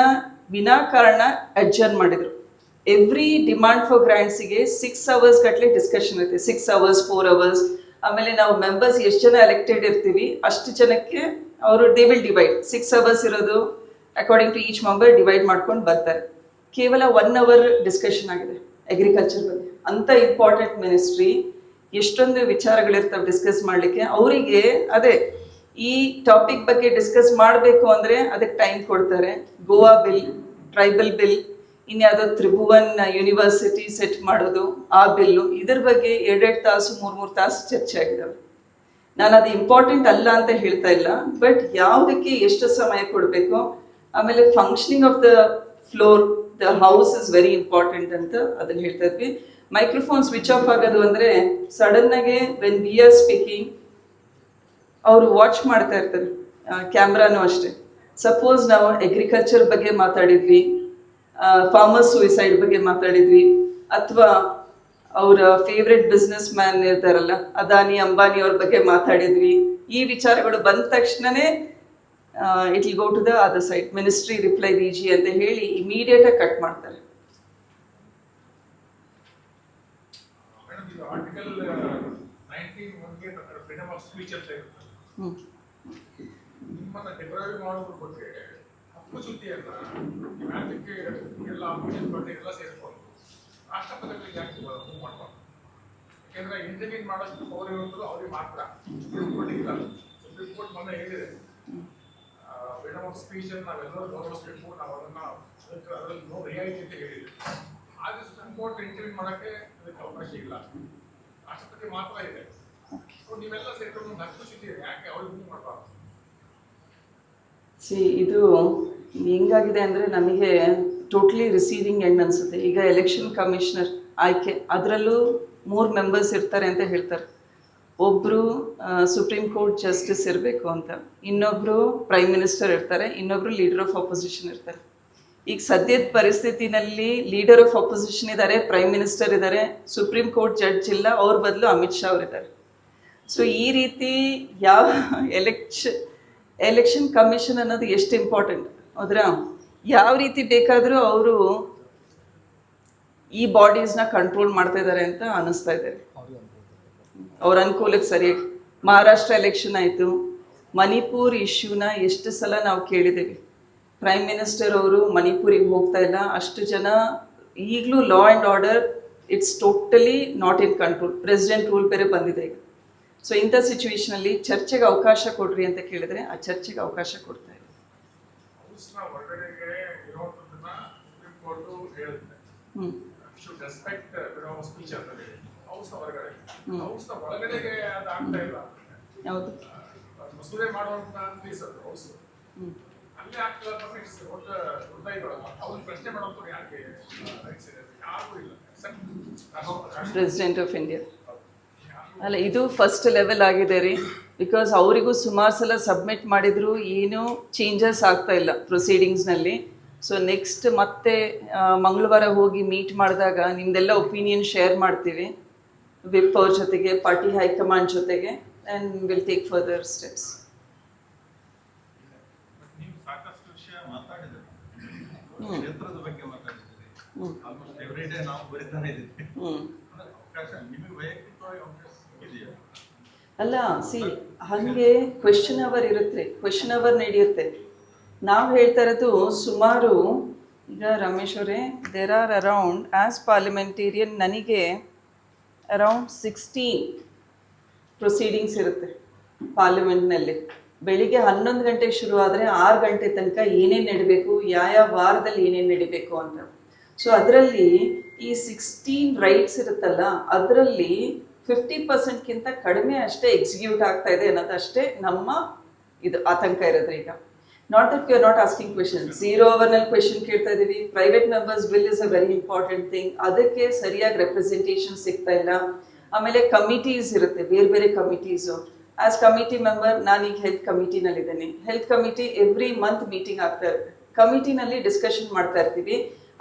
ವಿನಾಕಾರಣ ಅಡ್ಜರ್ನ್ ಮಾಡಿದರು. ಎವ್ರಿ ಡಿಮಾಂಡ್ ಫಾರ್ ಗ್ರ್ಯಾಂಡ್ಸಿಗೆ ಸಿಕ್ಸ್ ಅವರ್ಸ್ ಗಟ್ಟಲೆ ಡಿಸ್ಕಷನ್ ಇರುತ್ತೆ. ಸಿಕ್ಸ್ ಅವರ್ಸ್ ಫೋರ್ ಅವರ್ಸ್ ಆಮೇಲೆ ನಾವು ಮೆಂಬರ್ಸ್ ಎಷ್ಟು ಜನ ಎಲೆಕ್ಟೆಡ್ ಇರ್ತೀವಿ, ಅಷ್ಟು ಜನಕ್ಕೆ ಅವರು they will divide six hours ಇರೋದು according to each member divide ಮಾಡ್ಕೊಂಡು ಬರ್ತಾರೆ. ಕೇವಲ ಒನ್ ಅವರ್ ಡಿಸ್ಕಷನ್ ಆಗಿದೆ ಅಗ್ರಿಕಲ್ಚರ್ ಬಗ್ಗೆ. ಅಂಥ ಇಂಪಾರ್ಟೆಂಟ್ ಮಿನಿಸ್ಟ್ರಿ ಎಷ್ಟೊಂದು ವಿಚಾರಗಳಿರ್ತವೆ ಡಿಸ್ಕಸ್ ಮಾಡಲಿಕ್ಕೆ. ಅವರಿಗೆ ಅದೇ, ಈ ಟಾಪಿಕ್ ಬಗ್ಗೆ ಡಿಸ್ಕಸ್ ಮಾಡಬೇಕು ಅಂದರೆ ಅದಕ್ಕೆ ಟೈಮ್ ಕೊಡ್ತಾರೆ. ಗೋವಾ ಬಿಲ್ ಟ್ರೈಬಲ್ ಬಿಲ್ ಇನ್ಯಾವುದೋ ತ್ರಿಭುವನ್ ಯೂನಿವರ್ಸಿಟಿ ಸೆಟ್ ಮಾಡೋದು, ಆ ಬಿಲ್ಲು, ಇದ್ರ ಬಗ್ಗೆ ಎರಡೆರಡು ತಾಸು ಮೂರು ಮೂರು ತಾಸು ಚರ್ಚೆ ಆಗಿದ್ದಾವೆ ನಾನು ಅದು ಇಂಪಾರ್ಟೆಂಟ್ ಅಲ್ಲ ಅಂತ ಹೇಳ್ತಾ ಇಲ್ಲ ಬಟ್ ಯಾವುದಕ್ಕೆ ಎಷ್ಟು ಸಮಯ ಕೊಡಬೇಕು, ಆಮೇಲೆ functioning of the floor the house is very important ಅಂತ ಅದನ್ನು ಹೇಳ್ತಾ ಇದ್ವಿ. ಮೈಕ್ರೋಫೋನ್ ಸ್ವಿಚ್ ಆಫ್ ಆಗೋದು ಅಂದರೆ ಸಡನ್ನಾಗೆ ವೆನ್ ವಿ ಆರ್ ಸ್ಪೀಕಿಂಗ್ ಅವರು ವಾಚ್ ಮಾಡ್ತಾ ಇರ್ತಾರೆ ಕ್ಯಾಮ್ರಾನು ಅಷ್ಟೇ. ಸಪೋಸ್ ನಾವು ಅಗ್ರಿಕಲ್ಚರ್ ಬಗ್ಗೆ ಮಾತಾಡಿದ್ವಿ ಫಾರ್ಮರ್ಸ್ ಸೂಯಿಸೈಡ್ ಬಗ್ಗೆ ಮಾತಾಡಿದ್ವಿ. ಅಥವಾ ಅವರ ಫೇವ್ರೆಟ್ ಬಿಸ್ನೆಸ್ ಮ್ಯಾನ್ ಇರ್ತಾರಲ್ಲ ಅದಾನಿ ಅಂಬಾನಿ ಅವ್ರ ಬಗ್ಗೆ ಮಾತಾಡಿದ್ವಿ. ಈ ವಿಚಾರಗಳು ಬಂದ ತಕ್ಷಣನೇ it will go to the other side ministry reply ದೀಜಿ ಅಂತ ಹೇಳಿ ಇಮಿಡಿಯೇಟಾಗಿ ಕಟ್ ಮಾಡ್ತಾರೆ. ಹ್ಮ್. ಹ್ಞೂ ಹಕ್ಕು ಸುದ್ದಿಯನ್ನ ಯಾತಕ್ಕೆ ಎಲ್ಲ ಪಾರ್ಟಿ ಎಲ್ಲ ಸೇರಿಸ್ಕೊಂಡು ರಾಷ್ಟ್ರಪತಿಗಳಿಗೆ ಯಾಕೆ ಮೂವ್ ಮಾಡಬಾರ್ದು? ಯಾಕೆಂದ್ರೆ ಇಂಟರ್ವ್ಯೂನ್ ಮಾಡೋಷ್ಟು ಪವರ್ ಇರುವಂಥದ್ದು ಅವ್ರಿಗೆ ಮಾತ್ರ ಸುಪ್ರೀಂ ಕೋರ್ಟ್ ಇಲ್ಲ. ಸುಪ್ರೀಂ ಕೋರ್ಟ್ ಮೊನ್ನೆ ಹೇಳಿದೆ. ಫ್ರೀಡಮ್ ಆಫ್ ಸ್ಪೀಚ್ ನಾವೆಲ್ಲರೂ ಗೌರವಿಸಬೇಕು. ನಾವು ಅದನ್ನ ಅದಕ್ಕೆ ಅದರಲ್ಲಿ ನೋ ರಿಯಾಯಿತಿ ಅಂತ ಹೇಳಿದೆ ಆದರೆ ಸುಪ್ರೀಂ ಕೋರ್ಟ್ ಇಂಟರ್ವ್ಯೂ ಮಾಡೋಕ್ಕೆ ಅದಕ್ಕೆ ಅವಕಾಶ ಇಲ್ಲ. ರಾಷ್ಟ್ರಪತಿ ಮಾತ್ರ ಇದೆ. ಸೊ ನೀವೆಲ್ಲ ಸೇರ್ಕೊಂಡು ಒಂದು ಸುದ್ದಿ ಇದೆ ಯಾಕೆ ಅವ್ರಿಗೆ ಮೂವ್ ಮಾಡಬಾರ್ದು? ಸಿ ಇದು ಹೆಂಗಾಗಿದೆ ಅಂದರೆ ನಮಗೆ ಟೋಟ್ಲಿ ರಿಸೀವಿಂಗ್ ಎಂಡ್ ಅನಿಸುತ್ತೆ. ಈಗ ಎಲೆಕ್ಷನ್ ಕಮಿಷನರ್ ಆಯ್ಕೆ, ಅದರಲ್ಲೂ ಮೂರು ಮೆಂಬರ್ಸ್ ಇರ್ತಾರೆ ಅಂತ ಹೇಳ್ತಾರೆ. ಒಬ್ಬರು ಸುಪ್ರೀಂ ಕೋರ್ಟ್ ಜಸ್ಟಿಸ್ ಇರಬೇಕು ಅಂತ. ಇನ್ನೊಬ್ಬರು ಪ್ರೈಮ್ ಮಿನಿಸ್ಟರ್ ಇರ್ತಾರೆ ಇನ್ನೊಬ್ಬರು ಲೀಡರ್ ಆಫ್ ಅಪೋಸಿಷನ್ ಇರ್ತಾರೆ. ಈಗ ಸದ್ಯದ ಪರಿಸ್ಥಿತಿನಲ್ಲಿ ಲೀಡರ್ ಆಫ್ ಅಪೋಸಿಷನ್ ಇದ್ದಾರೆ ಪ್ರೈಮ್ ಮಿನಿಸ್ಟರ್ ಇದ್ದಾರೆ ಸುಪ್ರೀಂ ಕೋರ್ಟ್ ಜಡ್ಜ್ ಇಲ್ಲ, ಅವ್ರ ಬದಲು ಅಮಿತ್ ಶಾ ಅವರಿದ್ದಾರೆ. ಸೊ ಈ ರೀತಿ ಯಾವ ಎಲೆಕ್ಷನ್ ಎಲೆಕ್ಷನ್ ಕಮಿಷನ್ ಅನ್ನೋದು ಎಷ್ಟು ಇಂಪಾರ್ಟೆಂಟ್ ಹೌದ್ರಾ? ಯಾವ ರೀತಿ ಬೇಕಾದರೂ ಅವರು ಈ ಬಾಡೀಸ್ನ ಕಂಟ್ರೋಲ್ ಮಾಡ್ತಾ ಇದ್ದಾರೆ ಅಂತ ಅನ್ನಿಸ್ತಾ ಇದ್ದಾರೆ ಅವ್ರ ಅನುಕೂಲಕ್ಕೆ ಸರಿಯಾಗಿ ಮಹಾರಾಷ್ಟ್ರ ಎಲೆಕ್ಷನ್ ಆಯಿತು. ಮಣಿಪುರ್ ಇಶ್ಯೂನ ಎಷ್ಟು ಸಲ ನಾವು ಕೇಳಿದ್ದೇವೆ ಪ್ರೈಮ್ ಮಿನಿಸ್ಟರ್ ಅವರು ಮಣಿಪುರಿಗೆ ಹೋಗ್ತಾ ಇಲ್ಲ. ಅಷ್ಟು ಜನ ಈಗಲೂ law and order it's totally not in control president rule ಬೇರೆ ಬಂದಿದೆ ಈಗ. ಸೊ ಇಂಥ ಸಿಚುವೇಶನಲ್ಲಿ ಚರ್ಚೆಗೆ ಅವಕಾಶ ಕೊಡ್ರಿ ಅಂತ ಕೇಳಿದ್ರೆ ಆ ಚರ್ಚೆಗೆ ಅವಕಾಶ ಕೊಡ್ತಾ ಇದೆ ಪ್ರೆಸಿಡೆಂಟ್ ಆಫ್ ಇಂಡಿಯಾ ಅಲ್ಲ ಇದು ಫಸ್ಟ್ ಲೆವೆಲ್ ಆಗಿದೆ ರೀ. ಬಿಕಾಸ್ ಅವರಿಗೂ ಸುಮಾರು ಸಲ ಸಬ್ಮಿಟ್ ಮಾಡಿದ್ರು ಏನೂ ಚೇಂಜಸ್ ಆಗ್ತಾ ಇಲ್ಲ ಪ್ರೊಸೀಡಿಂಗ್ಸ್ನಲ್ಲಿ ಸೊ ನೆಕ್ಸ್ಟ್ ಮತ್ತೆ ಮಂಗಳವಾರ ಹೋಗಿ ಮೀಟ್ ಮಾಡಿದಾಗ ನಿಮ್ದೆಲ್ಲ ಒಪಿನಿಯನ್ ಶೇರ್ ಮಾಡ್ತೀವಿ. ವಿಪ್ ಅವ್ರ ಜೊತೆಗೆ ಪಾರ್ಟಿ ಹೈಕಮಾಂಡ್ ಜೊತೆಗೆ and will take further steps ಹ್ಞೂ ಅಲ್ಲ ಸಿ ಹಾಗೆ ಕ್ವೆಶನ್ ಅವರ್ ಇರುತ್ತೆ ಕ್ವೆಶನ್ ಅವರ್ ನಡೆಯುತ್ತೆ. ನಾವು ಹೇಳ್ತಾ ಇರೋದು ಸುಮಾರು, ಈಗ ರಮೇಶ್ ಅವರೇ there are around as parliamentarian ನನಗೆ ಅರೌಂಡ್ ಸಿಕ್ಸ್ಟೀನ್ ಪ್ರೊಸೀಡಿಂಗ್ಸ್ ಇರುತ್ತೆ ಪಾರ್ಲಿಮೆಂಟ್ನಲ್ಲಿ ಬೆಳಿಗ್ಗೆ ಹನ್ನೊಂದು ಗಂಟೆಗೆ ಶುರು ಆದರೆ ಆರು ಗಂಟೆ ತನಕ ಏನೇನು ನಡಿಬೇಕು, ಯಾವ ವಾರದಲ್ಲಿ ಏನೇನು ನಡಿಬೇಕು ಅಂತ. ಸೊ ಅದರಲ್ಲಿ ಈ ಸಿಕ್ಸ್ಟೀನ್ ರೈಟ್ಸ್ ಇರುತ್ತಲ್ಲ, ಅದರಲ್ಲಿ ಫಿಫ್ಟಿ ಪರ್ಸೆಂಟ್ಗಿಂತ ಕಡಿಮೆ ಅಷ್ಟೇ ಎಕ್ಸಿಕ್ಯೂಟ್ ಆಗ್ತಾ ಇದೆ ಅನ್ನೋದು ಅಷ್ಟೇ ನಮ್ಮ ಇದು ಆತಂಕ ಇರೋದು ಈಗ. Not that you are not asking question zero ಅವರ್ನಲ್ಲಿ question ಕೇಳ್ತಾ ಇದ್ದೀವಿ private members bill is a very important thing ಅದಕ್ಕೆ ಸರಿಯಾಗಿ ರೆಪ್ರೆಸೆಂಟೇಷನ್ ಸಿಗ್ತಾ ಇಲ್ಲ. ಆಮೇಲೆ ಕಮಿಟೀಸ್ ಇರುತ್ತೆ. ಬೇರೆ ಬೇರೆ ಕಮಿಟೀಸು ಆಸ್ ಕಮಿಟಿ ಮೆಂಬರ್ ನಾನೀಗ health ಕಮಿಟಿನಲ್ಲಿದ್ದೇನೆ health committee every month meeting ಆಗ್ತಾ ಇರುತ್ತೆ. ಕಮಿಟಿನಲ್ಲಿ ಡಿಸ್ಕಷನ್ ಮಾಡ್ತಾ ಇರ್ತೀವಿ.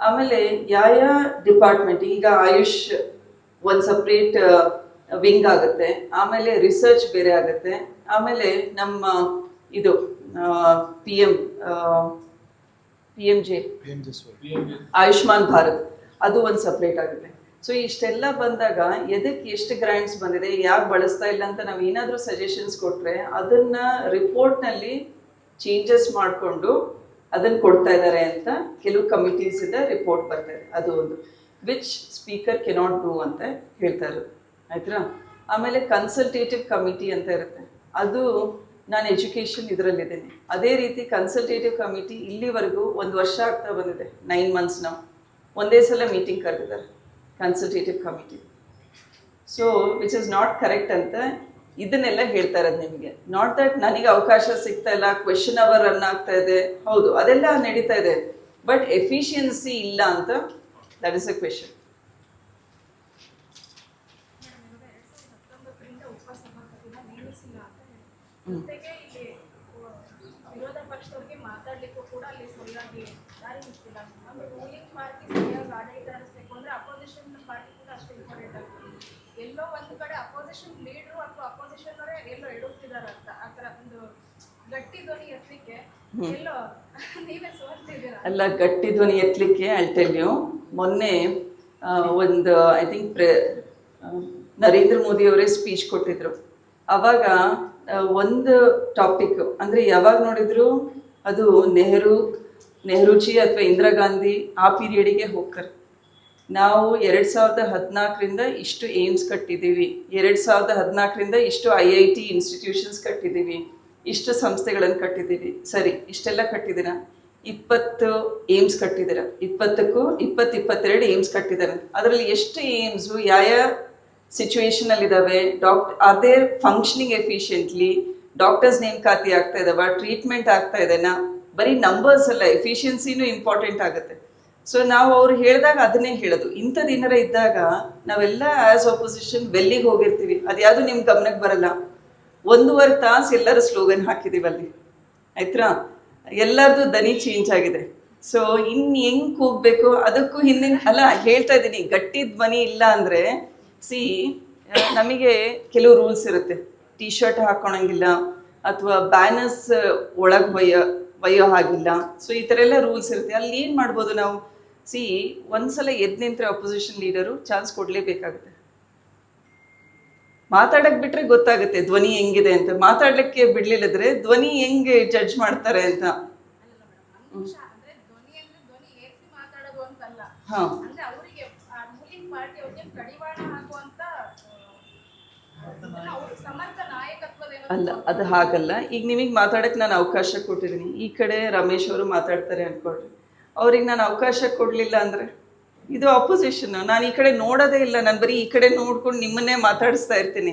ಆಮೇಲೆ ಯಾವ ಡಿಪಾರ್ಟ್ಮೆಂಟ್ ಈಗ ಆಯುಷ್ ಒಂದು ಸಪ್ರೇಟ್ ವಿಂಗ್ ಆಗುತ್ತೆ ಆಮೇಲೆ ರಿಸರ್ಚ್ ಬೇರೆ ಆಗುತ್ತೆ ಆಮೇಲೆ ನಮ್ಮ ಇದು P M P M J Ayushman Bharat ಅದು ಒಂದು ಸಪ್ರೇಟ್ ಆಗುತ್ತೆ. ಸೊ ಇಷ್ಟೆಲ್ಲ ಬಂದಾಗ ಎದಕ್ಕೆ ಎಷ್ಟು ಗ್ರ್ಯಾಂಡ್ಸ್ ಬಂದಿದೆ ಯಾಕೆ ಬಳಸ್ತಾ ಇಲ್ಲ ಅಂತ ನಾವು ಏನಾದರೂ ಸಜೆಷನ್ಸ್ ಕೊಟ್ಟರೆ ಅದನ್ನ ರಿಪೋರ್ಟ್ನಲ್ಲಿ ಚೇಂಜಸ್ ಮಾಡಿಕೊಂಡು ಅದನ್ನು ಕೊಡ್ತಾ ಇದ್ದಾರೆ ಅಂತ ಕೆಲವು ಕಮಿಟೀಸಿಂದ ರಿಪೋರ್ಟ್ ಬರ್ತಾರೆ ಅದು ಒಂದು ವಿಚ್ ಸ್ಪೀಕರ್ ಕೆನಾಟ್ ಡೂ ಅಂತ ಹೇಳ್ತಾ ಇರೋದು. ಆಯ್ತಾ ಆಮೇಲೆ ಕನ್ಸಲ್ಟೇಟಿವ್ ಕಮಿಟಿ ಅಂತ ಇರುತ್ತೆ. ಅದು ನಾನು ಎಜುಕೇಷನ್ ಇದರಲ್ಲಿದ್ದೀನಿ. ಅದೇ ರೀತಿ ಕನ್ಸಲ್ಟೇಟಿವ್ ಕಮಿಟಿ ಇಲ್ಲಿವರೆಗೂ ಒಂದು ವರ್ಷ ಆಗ್ತಾ ಬಂದಿದೆ. ನೈನ್ ಮಂತ್ಸ್ ನಾವು ಒಂದೇ ಸಲ ಮೀಟಿಂಗ್ ಕರೆದಿದ್ದಾರೆ consultative committee so which is not correct ಅಂತ ಇದನ್ನೆಲ್ಲ ಹೇಳ್ತಾ ಇರೋದು ನಿಮಗೆ. ನಾಟ್ ದಟ್ ನನಗೆ ಅವಕಾಶ ಸಿಗ್ತಾ ಇಲ್ಲ ಕ್ವೆಶನ್ ಅವರ್ ರನ್ ಆಗ್ತಾ ಇದೆ. ಹೌದು, ಅದೆಲ್ಲ ನಡೀತಾ ಇದೆ. ಬಟ್ ಎಫಿಷಿಯನ್ಸಿ ಇಲ್ಲ ಅಂತ ದಟ್ ಇಸ್ ಅ ಕ್ವೆಶನ್ ಹತ್ತೊಂಬತ್ತರಿಂದ ಉಪಸಭಾಪತಿನ ನೇಮಿಸಿಲ್ಲ ಅಂತ ಹೇಳಿ. ಜೊತೆಗೆ ಇಲ್ಲಿ ವಿರೋಧ ಪಕ್ಷದವ್ರಿಗೆ ಮಾತಾಡ್ಲಿಕ್ಕೂ ಕೂಡ ಅಲ್ಲಿ ಸರಿಯಾಗಿ ದಾರಿ ಸಿಗ್ತಿಲ್ಲ ಆಮೇಲೆ ರೂಲಿಂಗ್ ಪಾರ್ಟಿ ಸರಿಯಾಗಿ ಆಡಳಿತ ನಡೆಸಬೇಕು ಅಂದ್ರೆ ಅಪೋಸಿಷನ್ ಪಾರ್ಟಿ ಕೂಡ ಅಷ್ಟೇ ಇಂಪಾರ್ಟೆಂಟ್ ಆಗ್ತದೆ ಎಲ್ಲೋ ಒಂದು ಕಡೆ ಅಪೋಸಿಷನ್ ಲೀಡ್ರು ಅಥವಾ ಅಪೋಸಿಷನ್ ಅವರೇ ಎಲ್ಲೋ ಎಡುತ್ತಿದ್ದಾರೆ ಅಂತ ಆ ಥರ ಒಂದು ಗಟ್ಟಿ ಧ್ವನಿ ಎತ್ತಲಿಕ್ಕೆ ಎಲ್ಲೋ ನೀವೇ ಸೋಲ್ತಿದ್ದೀರಾ? ಅಲ್ಲ ಗಟ್ಟಿ ಧ್ವನಿ ಎತ್ತಲಿಕ್ಕೆ ಅಲ್ಟೆಲ್ಯು ಮೊನ್ನೆ ಒಂದು ಐ ಥಿಂಕ್ ಪ್ರೆ ನರೇಂದ್ರ ಮೋದಿ ಅವರೇ ಸ್ಪೀಚ್ ಕೊಟ್ಟಿದ್ರು. ಅವಾಗ ಒಂದು ಟಾಪಿಕ್ ಅಂದರೆ ಯಾವಾಗ ನೋಡಿದ್ರು ಅದು ನೆಹರು, ನೆಹರೂಜಿ ಅಥವಾ ಇಂದಿರಾ ಗಾಂಧಿ ಆ ಪೀರಿಯಡಿಗೆ ಹೋಗ್ತಾರೆ. ನಾವು ಎರಡು ಸಾವಿರದ ಹದಿನಾಲ್ಕರಿಂದ ಇಷ್ಟು ಏಮ್ಸ್ ಕಟ್ಟಿದ್ದೀವಿ. ಎರಡು ಸಾವಿರದ ಹದಿನಾಲ್ಕರಿಂದ ಇಷ್ಟು ಐ ಐ ಟಿ ಇನ್ಸ್ಟಿಟ್ಯೂಷನ್ಸ್ ಕಟ್ಟಿದ್ದೀವಿ. ಇಷ್ಟು ಸಂಸ್ಥೆಗಳನ್ನು ಕಟ್ಟಿದ್ದೀವಿ. ಸರಿ, ಇಷ್ಟೆಲ್ಲ ಕಟ್ಟಿದ್ದೀರಾ? ಇಪ್ಪತ್ತು ಏಮ್ಸ್ ಕಟ್ಟಿದ್ದೀರ? ಇಪ್ಪತ್ತಕ್ಕೂ ಇಪ್ಪತ್ತು ಇಪ್ಪತ್ತೆರಡು ಏಮ್ಸ್ ಕಟ್ಟಿದ್ದಾರೆ. ಅದರಲ್ಲಿ ಎಷ್ಟು ಏಮ್ಸು ಯಾವ ಸಿಚುವೇಶನಲ್ಲಿದ್ದಾವೆ ಡಾಕ್ಟ್ are they functioning efficiently doctors ನೇಮಕಾತಿ ಆಗ್ತಾ ಇದಾವ ಟ್ರೀಟ್ಮೆಂಟ್ ಆಗ್ತಾ ಇದೆನಾ, ಬರೀ ನಂಬರ್ಸ್ ಅಲ್ಲ ಎಫಿಷಿಯನ್ಸಿನೂ ಇಂಪಾರ್ಟೆಂಟ್ ಆಗುತ್ತೆ. ಸೊ ನಾವು ಅವ್ರು ಹೇಳಿದಾಗ ಅದನ್ನೇ ಹೇಳೋದು. ಇಂಥದ್ದು ಏನಾರ ಇದ್ದಾಗ ನಾವೆಲ್ಲ ಆಸ್ ಅಪೋಸಿಷನ್ ವೆಲ್ಲಿಗೆ ಹೋಗಿರ್ತೀವಿ. ಅದ್ಯಾವುದು ನಿಮ್ಗೆ ಗಮನಕ್ಕೆ ಬರಲ್ಲ. ಒಂದೂವರೆ ತಾಸು ಎಲ್ಲರೂ ಸ್ಲೋಗನ್ ಹಾಕಿದ್ದೀವಿ ಅಲ್ಲಿ. ಆಯ್ತಾ ಎಲ್ಲರದು ದನಿ ಚೇಂಜ್ ಆಗಿದೆ. ಸೊ ಇನ್ನು ಹೆಂಗೆ ಕೂಗ್ಬೇಕು? ಅದಕ್ಕೂ ಹಿಂದಿನ, ಅಲ್ಲ, ಹೇಳ್ತಾ ಇದ್ದೀನಿ. ಗಟ್ಟಿ ಧ್ವನಿ ಇಲ್ಲ ಅಂದರೆ ಸಿ ನಮಗೆ ಕೆಲವು ರೂಲ್ಸ್ ಇರುತ್ತೆ. ಟಿ ಶರ್ಟ್ ಹಾಕೊಳಂಗಿಲ್ಲ ಅಥವಾ ಬ್ಯಾನರ್ಸ್ ಒಳಗೆ ಒಯ್ಯೋ ಒಯ್ಯೋ ಹಾಗಿಲ್ಲ. ಸೊ ಈ ಥರ ಎಲ್ಲ ರೂಲ್ಸ್ ಇರುತ್ತೆ. ಅಲ್ಲಿ ಏನು ಮಾಡ್ಬೋದು ನಾವು? ಸಿ ಒಂದ್ಸಲ ಎದ್ದು ನಿಂತರೆ ಅಪೋಸಿಷನ್ ಲೀಡರು ಚಾನ್ಸ್ ಕೊಡಲೇಬೇಕಾಗುತ್ತೆ. ಮಾತಾಡಕ್ಕೆ ಬಿಟ್ಟರೆ ಗೊತ್ತಾಗುತ್ತೆ ಧ್ವನಿ ಹೆಂಗಿದೆ ಅಂತ. ಮಾತಾಡಲಿಕ್ಕೆ ಬಿಡ್ಲಿಲ್ಲದ್ರೆ ಧ್ವನಿ ಹೆಂಗೆ ಜಡ್ಜ್ ಮಾಡ್ತಾರೆ ಅಂತ. ಅಂಶ ಅಂದ್ರೆ ಧ್ವನಿ ಅಂದ್ರೆ ಧ್ವನಿ ಏರಿಸಿ ಮಾತಾಡೋದು ಅಂತಲ್ಲ ಹಾ ಅಂದ್ರೆ ಅವರಿಗೆ ಆ ರೂಲಿಂಗ್ ಪಾರ್ಟಿ ಅವ್ರಿಗೆ ಕಡಿವಾಣ ಹಾಕುವಂತ ಅವ್ರ ಸಮರ್ಥ ನಾಯಕತ್ವದ ಏನೋ ಅಲ್ಲ, ಅದು ಹಾಗಲ್ಲ. ಈಗ ನಿಮಗೆ ಮಾತಾಡಕ್ಕೆ ನಾನು ಅವಕಾಶ ಕೊಟ್ಟಿದ್ದೀನಿ ಈ ಕಡೆ ರಮೇಶ್ ಅವರು ಮಾತಾಡ್ತಾರೆ ಅನ್ಕೊಳ್ರಿ. ಅವ್ರಿಗೆ ನಾನು ಅವಕಾಶ ಕೊಡಲಿಲ್ಲ ಅಂದರೆ ಇದು ಅಪೋಸಿಷನ್ ನಾನು ಈ ಕಡೆ ನೋಡೋದೇ ಇಲ್ಲ. ನಾನು ಬರೀ ಈ ಕಡೆ ನೋಡ್ಕೊಂಡು ನಿಮ್ಮನ್ನೇ ಮಾತಾಡಿಸ್ತಾ ಇರ್ತೀನಿ.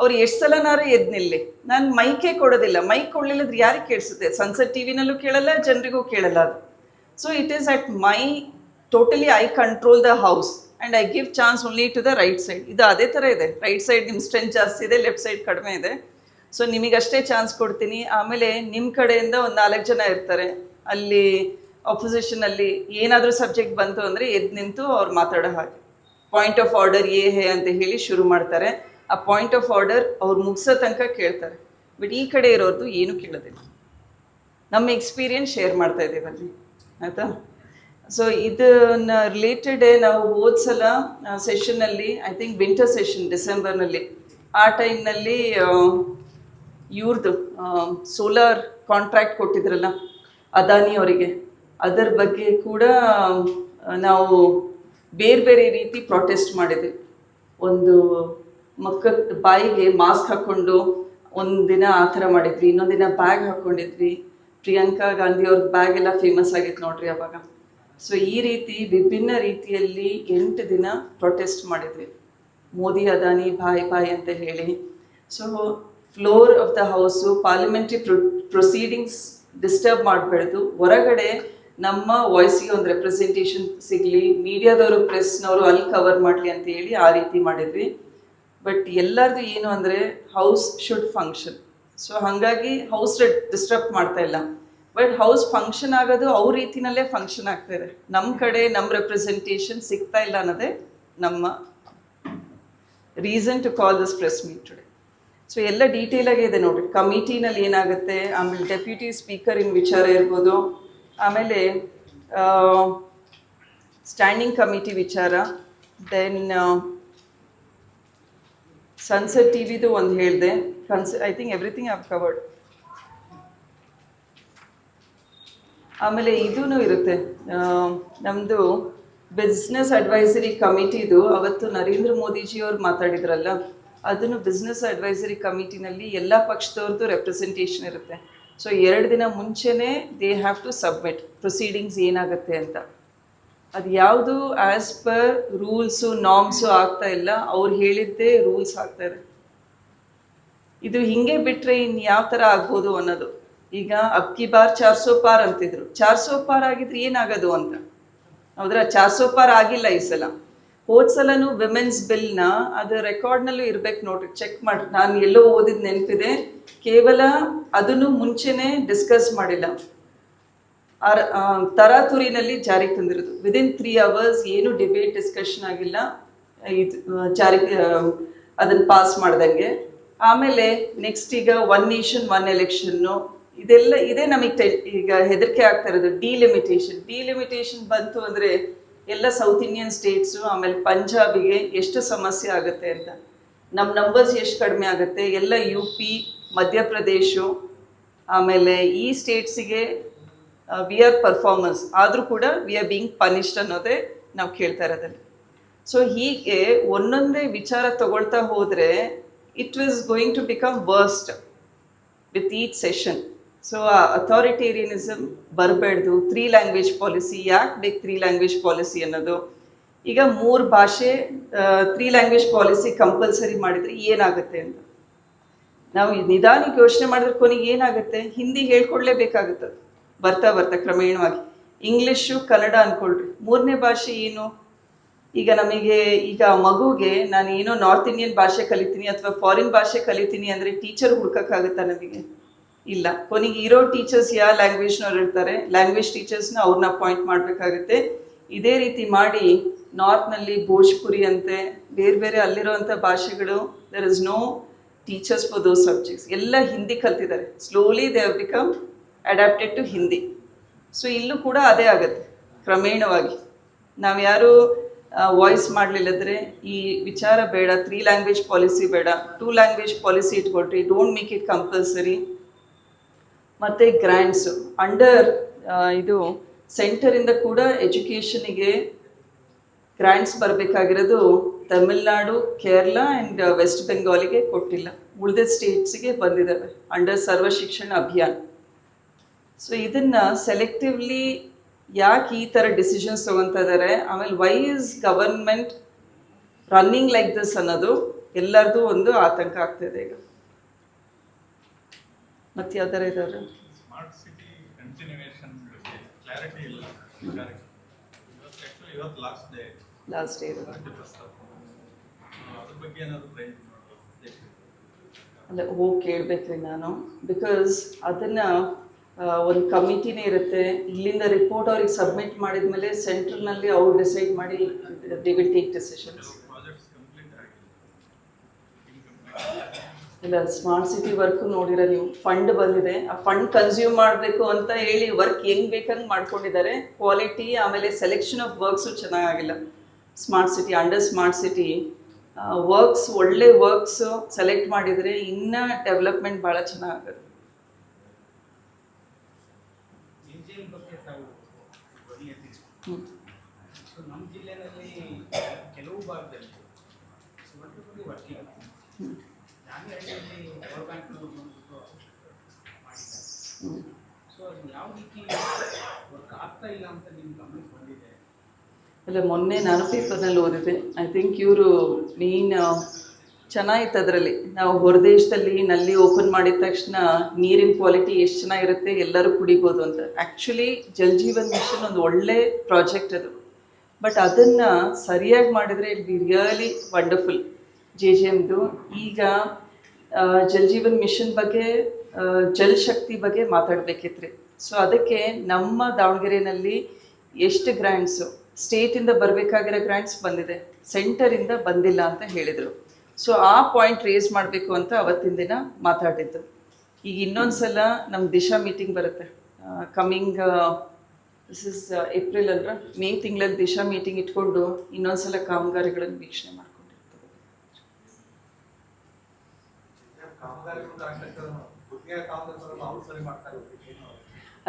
ಅವ್ರು ಎಷ್ಟು ಸಲನಾರು ಎದ್ದು ನಿಲ್ಲಿ. ನಾನು ಮೈಕೇ ಕೊಡೋದಿಲ್ಲ. ಮೈಕ್ ಕೊಡಲಿಲ್ಲದ್ರೆ ಯಾರಿಗೆ ಕೇಳಿಸುತ್ತೆ? ಸನ್ಸೆಟ್ ಟಿ ವಿನಲ್ಲೂ ಕೇಳಲ್ಲ, ಜನರಿಗೂ ಕೇಳಲ್ಲ ಅದು. So it is at my totally I control the house and I give chance only to the right side ಇದು ಅದೇ ಥರ ಇದೆ. ರೈಟ್ ಸೈಡ್ ನಿಮ್ಮ ಸ್ಟ್ರೆಂತ್ ಜಾಸ್ತಿ ಇದೆ ಲೆಫ್ಟ್ ಸೈಡ್ ಕಡಿಮೆ ಇದೆ. ಸೊ ನಿಮಗಷ್ಟೇ ಚಾನ್ಸ್ ಕೊಡ್ತೀನಿ. ಆಮೇಲೆ ನಿಮ್ಮ ಕಡೆಯಿಂದ ಒಂದು ನಾಲ್ಕು ಜನ ಇರ್ತಾರೆ. ಅಲ್ಲಿ ಅಪೋಸಿಷನಲ್ಲಿ ಏನಾದರೂ ಸಬ್ಜೆಕ್ಟ್ ಬಂತು ಅಂದರೆ ಎದ್ದು ನಿಂತು ಅವ್ರು ಮಾತಾಡೋ ಹಾಗೆ. ಪಾಯಿಂಟ್ ಆಫ್ ಆರ್ಡರ್ ಏ ಹೇ ಅಂತ ಹೇಳಿ ಶುರು ಮಾಡ್ತಾರೆ. ಆ ಪಾಯಿಂಟ್ ಆಫ್ ಆರ್ಡರ್ ಅವ್ರು ಮುಗಿಸೋ ತನಕ ಕೇಳ್ತಾರೆ. ಬಟ್ ಈ ಕಡೆ ಇರೋರ್ದು ಏನೂ ಕೇಳೋದಿಲ್ಲ. ನಮ್ಮ ಎಕ್ಸ್ಪೀರಿಯನ್ಸ್ ಶೇರ್ ಮಾಡ್ತಾ ಇದ್ದೀವಲ್ಲಿ ಆಯಿತಾ? ಸೊ ಇದನ್ನ ರಿಲೇಟೆಡೇ ನಾವು ಹೋದ ಸಲ ಸೆಷನ್ನಲ್ಲಿ ಐ ಥಿಂಕ್ ವಿಂಟರ್ ಸೆಷನ್ ಡಿಸೆಂಬರ್ನಲ್ಲಿ ಆ ಟೈಮ್ನಲ್ಲಿ ಇವ್ರದ್ದು ಸೋಲಾರ್ ಕಾಂಟ್ರಾಕ್ಟ್ ಕೊಟ್ಟಿದ್ರಲ್ಲ ಅದಾನಿ ಅವರಿಗೆ. ಅದರ ಬಗ್ಗೆ ಕೂಡ ನಾವು ಬೇರೆ ಬೇರೆ ರೀತಿ ಪ್ರೊಟೆಸ್ಟ್ ಮಾಡಿದ್ವಿ. ಒಂದು ಮಕ್ಕ, ಬಾಯಿಗೆ ಮಾಸ್ಕ್ ಹಾಕ್ಕೊಂಡು ದಿನ ಆ ಥರ ಮಾಡಿದ್ವಿ. ಇನ್ನೊಂದಿನ ಬ್ಯಾಗ್ ಹಾಕ್ಕೊಂಡಿದ್ವಿ ಪ್ರಿಯಾಂಕಾ ಗಾಂಧಿ ಅವ್ರ ಬ್ಯಾಗ್ ಎಲ್ಲ ಫೇಮಸ್ ಆಗಿತ್ತು ನೋಡ್ರಿ ಅವಾಗ. ಸೊ ಈ ರೀತಿ ವಿಭಿನ್ನ ರೀತಿಯಲ್ಲಿ ಎಂಟು ದಿನ ಪ್ರೊಟೆಸ್ಟ್ ಮಾಡಿದ್ವಿ. ಮೋದಿ ಅದಾನಿ, ಬಾಯ್ ಬಾಯ್ ಅಂತ ಹೇಳಿ. So floor of the house parliamentary pro proceedings disturb ಮಾಡಬಾರ್ದು. ಹೊರಗಡೆ ನಮ್ಮ ವಾಯ್ಸಿಗೆ ಒಂದು ರೆಪ್ರೆಸೆಂಟೇಷನ್ ಸಿಗಲಿ, ಮೀಡಿಯಾದವರು ಪ್ರೆಸ್ನವರು ಅಲ್ಲಿ ಕವರ್ ಮಾಡಲಿ ಅಂತ ಹೇಳಿ ಆ ರೀತಿ ಮಾಡಿದ್ವಿ. ಬಟ್ ಎಲ್ಲರದು ಏನು ಅಂದರೆ ಹೌಸ್ ಶುಡ್ ಫಂಕ್ಷನ್ ಸೊ ಹಾಗಾಗಿ ಹೌಸ್ ಡಿಸ್ಟರ್ಬ್ ಮಾಡ್ತಾ ಇಲ್ಲ. ಬಟ್ ಹೌಸ್ ಫಂಕ್ಷನ್ ಆಗೋದು ಅವ್ರ ರೀತಿನಲ್ಲೇ ಫಂಕ್ಷನ್ ಆಗ್ತಾ ಇದೆ. ನಮ್ಮ ಕಡೆ ನಮ್ಮ ರೆಪ್ರೆಸೆಂಟೇಷನ್ ಸಿಗ್ತಾ ಇಲ್ಲ ಅನ್ನೋದೇ ನಮ್ಮ reason to call this press meet today so ಎಲ್ಲ ಡೀಟೇಲ್ ಆಗಿ ಇದೆ ನೋಡಿ. ಕಮಿಟಿನಲ್ಲಿ ಏನಾಗುತ್ತೆ? ಆಮೇಲೆ ಡೆಪ್ಯೂಟಿ ಸ್ಪೀಕರ್ ಇನ್ ವಿಚಾರ ಇರ್ಬೋದು. ಆಮೇಲೆ ಸ್ಟ್ಯಾಂಡಿಂಗ್ ಕಮಿಟಿ ವಿಚಾರ. ದೆನ್ ಸನ್ಸೆಟ್ ಟಿ ವಿದು ಒಂದು ಹೇಳಿದೆ. ಕನ್ಸ I think everything have covered ಆಮೇಲೆ ಇದೂ ಇರುತ್ತೆ. ನಮ್ಮದು ಬಿಸ್ನೆಸ್ ಅಡ್ವೈಸರಿ ಕಮಿಟಿದು ಅವತ್ತು ನರೇಂದ್ರ ಮೋದಿಜಿಯವ್ರು ಮಾತಾಡಿದ್ರಲ್ಲ ಅದನ್ನು ಬಿಸ್ನೆಸ್ ಅಡ್ವೈಸರಿ ಕಮಿಟಿನಲ್ಲಿ ಎಲ್ಲ ಪಕ್ಷದವ್ರದ್ದು ರೆಪ್ರೆಸೆಂಟೇಷನ್ ಇರುತ್ತೆ. ಸೊ ಎರಡು ದಿನ ಮುಂಚೆನೇ they have to submit proceedings ಏನಾಗುತ್ತೆ ಅಂತ. ಅದು ಯಾವುದು ಆ್ಯಸ್ ಪರ್ ರೂಲ್ಸು ನಾಮ್ಸು ಆಗ್ತಾ ಇಲ್ಲ, ಅವ್ರು ಹೇಳಿದ್ದೇ ರೂಲ್ಸ್ ಆಗ್ತಾರೆ ಇದೆ. ಹಿಂಗೆ ಬಿಟ್ಟರೆ ಇನ್ನು ಯಾವ ಥರ ಆಗ್ಬೋದು ಅನ್ನೋದು. ಈಗ ಅಕ್ಕಿ ಬಾರ್ ಚಾರ್ ಸೋ ಪಾರ್ ಅಂತಿದ್ರು. ಚಾರ್ ಸೋ ಪಾರ್ ಆಗಿದ್ರೆ ಏನಾಗೋದು ಅಂತ? ಹೌದ್ರ? ಚಾರ್ ಸೋ ಆಗಿಲ್ಲ ಈ ಸಲ. ಹೋದ ಸಲನೂ ವಿಮೆನ್ಸ್ ಬಿಲ್ನ ಅದು ರೆಕಾರ್ಡ್ನಲ್ಲೂ ಇರ್ಬೇಕು ನೋಡ್ರಿ ಚೆಕ್ ಮಾಡಿ. ನಾನು ಎಲ್ಲೋ ಓದಿದ ನೆನಪಿದೆ, ಕೇವಲ ಅದನ್ನು ಮುಂಚೆನೇ ಡಿಸ್ಕಸ್ ಮಾಡಿಲ್ಲ. ಆರ್ ತರಾತುರಿನಲ್ಲಿ ಜಾರಿಗೆ ತಂದಿರೋದು. ವಿದಿನ್ ತ್ರೀ ಅವರ್ಸ್ ಏನು ಡಿಬೇಟ್ ಡಿಸ್ಕಷನ್ ಆಗಿಲ್ಲ. ಇದು ಜಾರಿ ಜಾರಿಗೆ ಅದನ್ನು ಪಾಸ್ ಮಾಡ್ದಂಗೆ. ಆಮೇಲೆ ನೆಕ್ಸ್ಟ್ ಈಗ ಒನ್ ನೇಷನ್ ಒನ್ ಎಲೆಕ್ಷನ್ನು ಇದೆಲ್ಲ, ಇದೇ ನಮಗೆ ಈಗ ಹೆದರಿಕೆ ಆಗ್ತಾ ಇರೋದು ಡಿಲಿಮಿಟೇಷನ್ ಡಿಲಿಮಿಟೇಷನ್ ಬಂತು ಅಂದರೆ ಎಲ್ಲ ಸೌತ್ ಇಂಡಿಯನ್ ಸ್ಟೇಟ್ಸು ಆಮೇಲೆ ಪಂಜಾಬಿಗೆ ಎಷ್ಟು ಸಮಸ್ಯೆ ಆಗುತ್ತೆ ಅಂತ. ನಮ್ಮ ನಂಬರ್ಸ್ ಎಷ್ಟು ಕಡಿಮೆ ಆಗುತ್ತೆ? ಎಲ್ಲ ಯು ಪಿ ಮಧ್ಯಪ್ರದೇಶು, ಆಮೇಲೆ ಈ ಸ್ಟೇಟ್ಸಿಗೆ ವಿ ಆರ್ ಪರ್ಫಾರ್ಮರ್ಸ್ ಆದರೂ ಕೂಡ ವಿ ಆರ್ ಬೀಂಗ್ ಪನಿಷ್ಡ್ ಅನ್ನೋದೇ ನಾವು ಕೇಳ್ತಾ ಇರೋದಲ್ಲಿ. ಸೊ ಹೀಗೆ ಒಂದೊಂದೇ ವಿಚಾರ ತಗೊಳ್ತಾ ಹೋದರೆ it was going to become worst with each session so ಆ ಅಥಾರಿಟೇರಿಯನಿಸಮ್ ಬರಬಾರ್ದು ತ್ರೀ ಲ್ಯಾಂಗ್ವೇಜ್ ಪಾಲಿಸಿ ಯಾಕೆ ಬೇಕು ತ್ರೀ ಲ್ಯಾಂಗ್ವೇಜ್ ಪಾಲಿಸಿ ಅನ್ನೋದು? ಈಗ ಮೂರು ಭಾಷೆ ತ್ರೀ ಲ್ಯಾಂಗ್ವೇಜ್ ಪಾಲಿಸಿ ಕಂಪಲ್ಸರಿ ಮಾಡಿದರೆ ಏನಾಗುತ್ತೆ ಅಂತ? ನಾವು ನಿಧಾನ ನಿಧಾನಕ್ಕೆ ಯೋಚನೆ ಮಾಡಿದ್ರೆ ಕೊನೆಗೆ ಏನಾಗುತ್ತೆ? ಹಿಂದಿ ಹೇಳ್ಕೊಡ್ಲೇಬೇಕಾಗುತ್ತೆ. ಬರ್ತಾ ಬರ್ತಾ ಕ್ರಮೇಣವಾಗಿ. ಇಂಗ್ಲೀಷು ಕನ್ನಡ ಅಂದ್ಕೊಳ್ರಿ ಮೂರನೇ ಭಾಷೆ ಏನು? ಈಗ ನಮಗೆ ಈಗ ಮಗುಗೆ ನಾನು ಏನೋ ನಾರ್ತ್ ಇಂಡಿಯನ್ ಭಾಷೆ ಕಲಿತೀನಿ ಅಥವಾ ಫಾರಿನ್ ಭಾಷೆ ಕಲಿತೀನಿ ಅಂದರೆ ಟೀಚರ್ ಹುಡ್ಕೋಕ್ಕಾಗುತ್ತಾ ನಮಗೆ? ಇಲ್ಲ. ಕೊನೆಗೆ ಇರೋ ಟೀಚರ್ಸ್ ಯಾವ ಲ್ಯಾಂಗ್ವೇಜ್ನವ್ರು ಇರ್ತಾರೆ ಲ್ಯಾಂಗ್ವೇಜ್ ಟೀಚರ್ಸ್ನ ಅವ್ರನ್ನ ಅಪಾಯಿಂಟ್ ಮಾಡಬೇಕಾಗುತ್ತೆ. ಇದೇ ರೀತಿ ಮಾಡಿ ನಾರ್ತ್ನಲ್ಲಿ ಭೋಜ್ಪುರಿ ಅಂತೆ, ಬೇರೆ ಬೇರೆ ಅಲ್ಲಿರೋವಂಥ ಭಾಷೆಗಳು there is no teachers for those subjects ಎಲ್ಲ Hindi ಕಲ್ತಿದ್ದಾರೆ. Slowly they have become adapted to Hindi so ಇಲ್ಲೂ ಕೂಡ ಅದೇ ಆಗುತ್ತೆ, ಕ್ರಮೇಣವಾಗಿ. ನಾವು ಯಾರು ವಾಯ್ಸ್ ಮಾಡಲಿಲ್ಲದ್ರೆ ಈ ವಿಚಾರ ಬೇಡ ತ್ರೀ ಲ್ಯಾಂಗ್ವೇಜ್ ಪಾಲಿಸಿ ಬೇಡ ಟೂ ಲ್ಯಾಂಗ್ವೇಜ್ ಪಾಲಿಸಿ ಇಟ್ಕೊಟ್ರಿ ಡೋಂಟ್ ಮೇಕ್ ಇಟ್ ಕಂಪಲ್ಸರಿ ಮತ್ತು ಗ್ರ್ಯಾಂಡ್ಸು ಅಂಡರ್ ಇದು ಸೆಂಟರಿಂದ ಕೂಡ ಎಜುಕೇಷನಿಗೆ ಗ್ರ್ಯಾಂಡ್ಸ್ ಬರಬೇಕಾಗಿರೋದು ತಮಿಳ್ನಾಡು, ಕೇರಳ ಆ್ಯಂಡ್ ವೆಸ್ಟ್ ಬೆಂಗಾಲಿಗೆ ಕೊಟ್ಟಿಲ್ಲ. ಉಳಿದ ಸ್ಟೇಟ್ಸಿಗೆ ಬಂದಿದ್ದಾವೆ ಅಂಡರ್ ಸರ್ವ ಶಿಕ್ಷಣ ಅಭಿಯಾನ್. ಸೊ ಇದನ್ನು ಸೆಲೆಕ್ಟಿವ್ಲಿ ಯಾಕೆ ಈ ಥರ ಡಿಸಿಷನ್ಸ್ ತೊಗೊತಾ ಇದ್ದಾರೆ ಆಮೇಲೆ why is government running like this ಅನ್ನೋದು ಎಲ್ಲರದು ಒಂದು ಆತಂಕ ಆಗ್ತಿದೆ ಈಗ. ಮತ್ತೆ ಯಾವ್ದಾರ ಇದಾರೆ ಸ್ಮಾರ್ಟ್ ಸಿಟಿ ಕಂಟಿನ್ಯೂಯೇಷನ್ ಬಗ್ಗೆ ಕ್ಲಾರಿಟಿ ಇಲ್ಲ. ಇವತ್ತು ಇವತ್ತು ಲಾಸ್ಟ್ ಡೇ ಲಾಸ್ಟ್ ಡೇ ಇರೋದು. ಅದ್ರ ಬಗ್ಗೆ ಏನಾದರೂ ಪ್ರಯತ್ನ ಅಲ್ಲ ಹೋಗಿ ಕೇಳಬೇಕ್ರಿ ನಾನು. ಬಿಕಾಸ್ ಅದನ್ನು ಒಂದು ಕಮಿಟಿನೇ ಇರುತ್ತೆ. ಇಲ್ಲಿಂದ ರಿಪೋರ್ಟ್ ಅವ್ರಿಗೆ ಸಬ್ಮಿಟ್ ಮಾಡಿದ ಮೇಲೆ ಸೆಂಟ್ರಲ್ನಲ್ಲಿ ಅವ್ರು ಡಿಸೈಡ್ ಮಾಡಿ ದೇ ವಿಲ್ ಟೇಕ್ ಡೆಸಿಷನ್ಸ್ ಇಲ್ಲ ಸ್ಮಾರ್ಟ್ ಸಿಟಿ ವರ್ಕ್ ನೋಡಿರ ನೀವು. ಫಂಡ್ ಬಂದಿದೆ. ಆ ಫಂಡ್ ಕನ್ಸ್ಯೂಮ್ ಮಾಡಬೇಕು ಅಂತ ಹೇಳಿ ವರ್ಕ್ ಹೆಂಗ್ ಬೇಕಂಗೆ ಮಾಡ್ಕೊಂಡಿದ್ದಾರೆ. ಕ್ವಾಲಿಟಿ ಆಮೇಲೆ ಸೆಲೆಕ್ಷನ್ ಆಫ್ ವರ್ಕ್ಸು ಚೆನ್ನಾಗಿಲ್ಲ smart city under smart city works ಒಳ್ಳೆ ವರ್ಕ್ಸ್ ಸೆಲೆಕ್ಟ್ ಮಾಡಿದರೆ ಇನ್ನೂ ಡೆವಲಪ್ಮೆಂಟ್ ಭಾಳ ಚೆನ್ನಾಗುತ್ತೆ ಹ್ಞೂ ಸೊ ನಮ್ಮ ಜಿಲ್ಲೆಯಲ್ಲಿ ಕೆಲವು ಭಾಗದಲ್ಲಿ ಸುಮಟ್ಲಪುರಿ ವರ್ಕಿಂಗ್ ನಾಗಹಳ್ಳಿಯಲ್ಲಿ ಪವರ್ ಬ್ಯಾಂಕ್ ಮಾಡಿದ್ದಾರೆ ಹ್ಞೂ ಸೊ ಅದು ಯಾವ ರೀತಿ ವರ್ಕ್ ಇಲ್ಲ ಅಂತ ಅಲ್ಲ, ಮೊನ್ನೆ ನಾನು ಪೇಪರ್ನಲ್ಲಿ ಓದಿದೆ ಐ ಥಿಂಕ್ ಇವರು ಮೀನ್ ಚೆನ್ನಾಗಿತ್ತು ಅದರಲ್ಲಿ. ನಾವು ಹೊರದೇಶದಲ್ಲಿ ನಲ್ಲಿ ಓಪನ್ ಮಾಡಿದ ತಕ್ಷಣ ನೀರಿನ ಕ್ವಾಲಿಟಿ ಎಷ್ಟು ಚೆನ್ನಾಗಿರುತ್ತೆ, ಎಲ್ಲರೂ ಕುಡಿಬೋದು ಅಂತ. ಆ್ಯಕ್ಚುಲಿ ಜಲ್ ಜೀವನ್ ಮಿಷನ್ ಒಂದು ಒಳ್ಳೆ ಪ್ರಾಜೆಕ್ಟ್ ಅದು. ಬಟ್ ಅದನ್ನು ಸರಿಯಾಗಿ ಮಾಡಿದರೆ it be really wonderful J J ಎಮ್ದು ಈಗ ಜಲ್ ಜೀವನ್ ಮಿಷನ್ ಬಗ್ಗೆ ಜಲ್ ಶಕ್ತಿ ಬಗ್ಗೆ ಮಾತಾಡಬೇಕಿತ್ರಿ. ಸೊ ಅದಕ್ಕೆ ನಮ್ಮ ದಾವಣಗೆರೆಯಲ್ಲಿ ಎಷ್ಟು ಗ್ರ್ಯಾಂಡ್ಸು ಸ್ಟೇಟಿಂದ ಬರಬೇಕಾಗಿರೋ ಗ್ರ್ಯಾಂಡ್ಸ್ ಬಂದಿದೆ. ಸೆಂಟರಿಂದ ಬಂದಿಲ್ಲ ಅಂತ ಹೇಳಿದರು. ಸೊ ಆ ಪಾಯಿಂಟ್ ರೇಸ್ ಮಾಡಬೇಕು ಅಂತ ಅವತ್ತಿನ ದಿನ ಮಾತಾಡಿದ್ದು ಈಗ ಇನ್ನೊಂದು ಸಲ ನಮ್ಮ ದಿಶಾ ಮೀಟಿಂಗ್ ಬರುತ್ತೆ. ಕಮ್ಮಿಂಗ್ ದಿಸ್ ಇಸ್ ಏಪ್ರಿಲ್ ಅಂದ್ರೆ ಮೇ ತಿಂಗಳಲ್ಲಿ ದಿಶಾ ಮೀಟಿಂಗ್ ಇಟ್ಕೊಂಡು ಇನ್ನೊಂದು ಸಲ ಕಾಮಗಾರಿಗಳನ್ನು ವೀಕ್ಷಣೆ ಮಾಡ್ಕೊಂಡಿರ್ತೀವಿ. ಕಾಮಗಾರಿ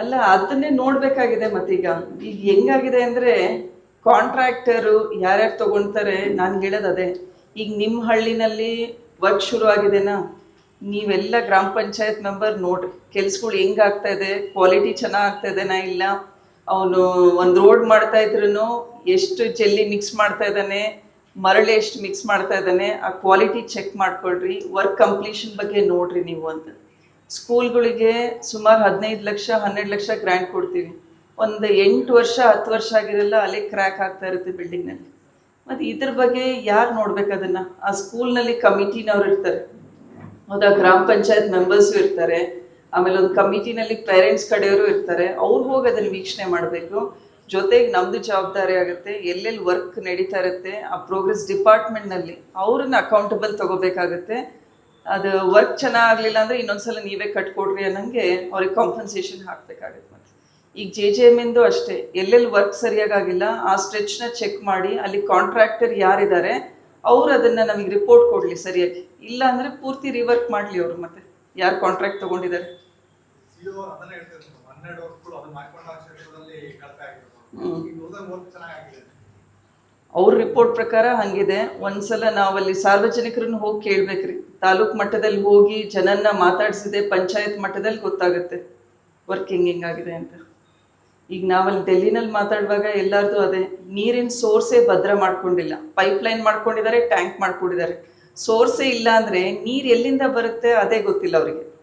ಅಲ್ಲ, ಅದನ್ನೇ ನೋಡ್ಬೇಕಾಗಿದೆ ಮತ್ತೀಗ ಈಗ. ಹೆಂಗಾಗಿದೆ ಅಂದ್ರೆ ಕಾಂಟ್ರಾಕ್ಟರು ಯಾರ್ಯಾರು ತಗೊಳ್ತಾರೆ, ನಾನು ಹೇಳೋದು ಅದೇ. ಈಗ ನಿಮ್ಮ ಹಳ್ಳಿನಲ್ಲಿ ವರ್ಕ್ ಶುರು ಆಗಿದೆನಾ? ನೀವೆಲ್ಲ ಗ್ರಾಮ ಪಂಚಾಯತ್ ಮೆಂಬರ್ ನೋಡ್ರಿ. ಕೆಲ್ಸಗಳು ಹೆಂಗ್ ಆಗ್ತಾ ಇದೆ? ಕ್ವಾಲಿಟಿ ಚೆನ್ನಾಗ್ತಾ ಇದೆನಾ ಇಲ್ಲ? ಅವನು ಒಂದು ರೋಡ್ ಮಾಡ್ತಾ ಇದ್ರು ಎಷ್ಟು ಜಲ್ಲಿ ಮಿಕ್ಸ್ ಮಾಡ್ತಾ ಇದ್ದಾನೆ? ಮರಳು ಎಷ್ಟು ಮಿಕ್ಸ್ ಮಾಡ್ತಾ ಇದ್ದಾನೆ? ಆ ಕ್ವಾಲಿಟಿ ಚೆಕ್ ಮಾಡ್ಕೊಳ್ರಿ. ವರ್ಕ್ ಕಂಪ್ಲೀಷನ್ ಬಗ್ಗೆ ನೋಡ್ರಿ ನೀವು ಅಂತ. ಸ್ಕೂಲ್ಗಳಿಗೆ ಸುಮಾರು ಹದಿನೈದು ಲಕ್ಷ, ಹನ್ನೆರಡು ಲಕ್ಷ ಗ್ರ್ಯಾಂಟ್ ಕೊಡ್ತೀವಿ. ಒಂದು ಎಂಟು ವರ್ಷ, ಹತ್ತು ವರ್ಷ ಆಗಿರಲ್ಲ, ಅಲ್ಲಿ ಕ್ರ್ಯಾಕ್ ಆಗ್ತಾ ಇರುತ್ತೆ ಬಿಲ್ಡಿಂಗ್ನಲ್ಲಿ ಮತ್ತು ಇದ್ರ ಬಗ್ಗೆ ಯಾರು ನೋಡ್ಬೇಕು ಅದನ್ನು? ಆ ಸ್ಕೂಲ್ನಲ್ಲಿ ಕಮಿಟಿನವ್ರು ಇರ್ತಾರೆ. ಹೌದಾ ಗ್ರಾಮ ಪಂಚಾಯತ್ ಮೆಂಬರ್ಸು ಇರ್ತಾರೆ. ಆಮೇಲೆ ಒಂದು ಕಮಿಟಿನಲ್ಲಿ ಪೇರೆಂಟ್ಸ್ ಕಡೆಯವರು ಇರ್ತಾರೆ. ಅವ್ರು ಹೋಗಿ ಅದನ್ನು ವೀಕ್ಷಣೆ ಮಾಡಬೇಕು. ಜೊತೆಗೆ ನಮ್ಮದು ಜವಾಬ್ದಾರಿ ಆಗುತ್ತೆ. ಎಲ್ಲೆಲ್ಲಿ ವರ್ಕ್ ನಡೀತಾ ಇರುತ್ತೆ, ಆ ಪ್ರೋಗ್ರೆಸ್ ಡಿಪಾರ್ಟ್ಮೆಂಟ್ನಲ್ಲಿ ಅವ್ರನ್ನ ಅಕೌಂಟಬಲ್ ತಗೋಬೇಕಾಗುತ್ತೆ. ಅದು ವರ್ಕ್ ಚೆನ್ನಾಗಲಿಲ್ಲ ಅಂದರೆ ಇನ್ನೊಂದ್ಸಲ ನೀವೇ ಕಟ್ಕೊಡ್ರಿ ಅನ್ನಂಗೆ ಅವ್ರಿಗೆ ಕಾಂಪನ್ಸೇಷನ್ ಹಾಕಬೇಕಾಗುತ್ತೆ ಮತ್ತೆ. ಈಗ ಜೆ ಜೆ ಎಂ ಇಂದು ಅಷ್ಟೇ ಎಲ್ಲೆಲ್ಲಿ ವರ್ಕ್ ಸರಿಯಾಗಿಲ್ಲ ಆ ಸ್ಟ್ರೆಚ್ನ ಚೆಕ್ ಮಾಡಿ ಅಲ್ಲಿ ಕಾಂಟ್ರಾಕ್ಟರ್ ಯಾರಿದ್ದಾರೆ ಅವ್ರು ಅದನ್ನು ನಮಗೆ ರಿಪೋರ್ಟ್ ಕೊಡಲಿ ಸರಿಯಾಗಿ. ಇಲ್ಲ ಅಂದರೆ ಪೂರ್ತಿ ರಿವರ್ಕ್ ಮಾಡಲಿ ಅವರು ಮತ್ತೆ ಯಾರು ಕಾಂಟ್ರಾಕ್ಟ್ ತೊಗೊಂಡಿದ್ದಾರೆ. ಸಿಒ ಅವ್ರ ರಿಪೋರ್ಟ್ ಪ್ರಕಾರ ಹಂಗಿದೆ. ಒಂದ್ಸಲ ನಾವಲ್ಲಿ ಸಾರ್ವಜನಿಕರನ್ನ ಹೋಗಿ ಕೇಳ್ಬೇಕ್ರಿ. ತಾಲೂಕ್ ಮಟ್ಟದಲ್ಲಿ ಹೋಗಿ ಜನನ್ನ ಮಾತಾಡಿಸಿದೆ, ಪಂಚಾಯತ್ ಮಟ್ಟದಲ್ಲಿ ಗೊತ್ತಾಗುತ್ತೆ. ವರ್ಕಿಂಗ್ ಹಿಂಗ್ ಆಗಿದೆ ಅಂತ. ಈಗ ನಾವಲ್ಲಿ ಡೆಲ್ಲಿನಲ್ಲಿ ಮಾತಾಡುವಾಗ ಎಲ್ಲಾರ್ದು ಅದೇ. ನೀರಿನ ಸೋರ್ಸೇ ಭದ್ರ ಮಾಡ್ಕೊಂಡಿಲ್ಲ. ಪೈಪ್ ಲೈನ್ ಮಾಡ್ಕೊಂಡಿದ್ದಾರೆ ಟ್ಯಾಂಕ್ ಮಾಡ್ಕೊಂಡಿದ್ದಾರೆ ಸೋರ್ಸೇ ಇಲ್ಲ ಅಂದ್ರೆ ನೀರು ಎಲ್ಲಿಂದ ಬರುತ್ತೆ ಅದೇ ಗೊತ್ತಿಲ್ಲ ಅವರಿಗೆ.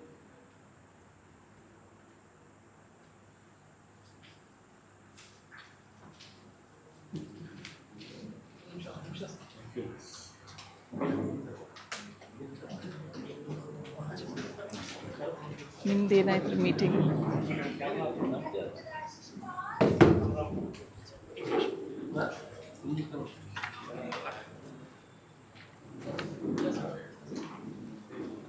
ನಿಮ್ದೇನಾಯ್ತು ಮೀಟಿಂಗ್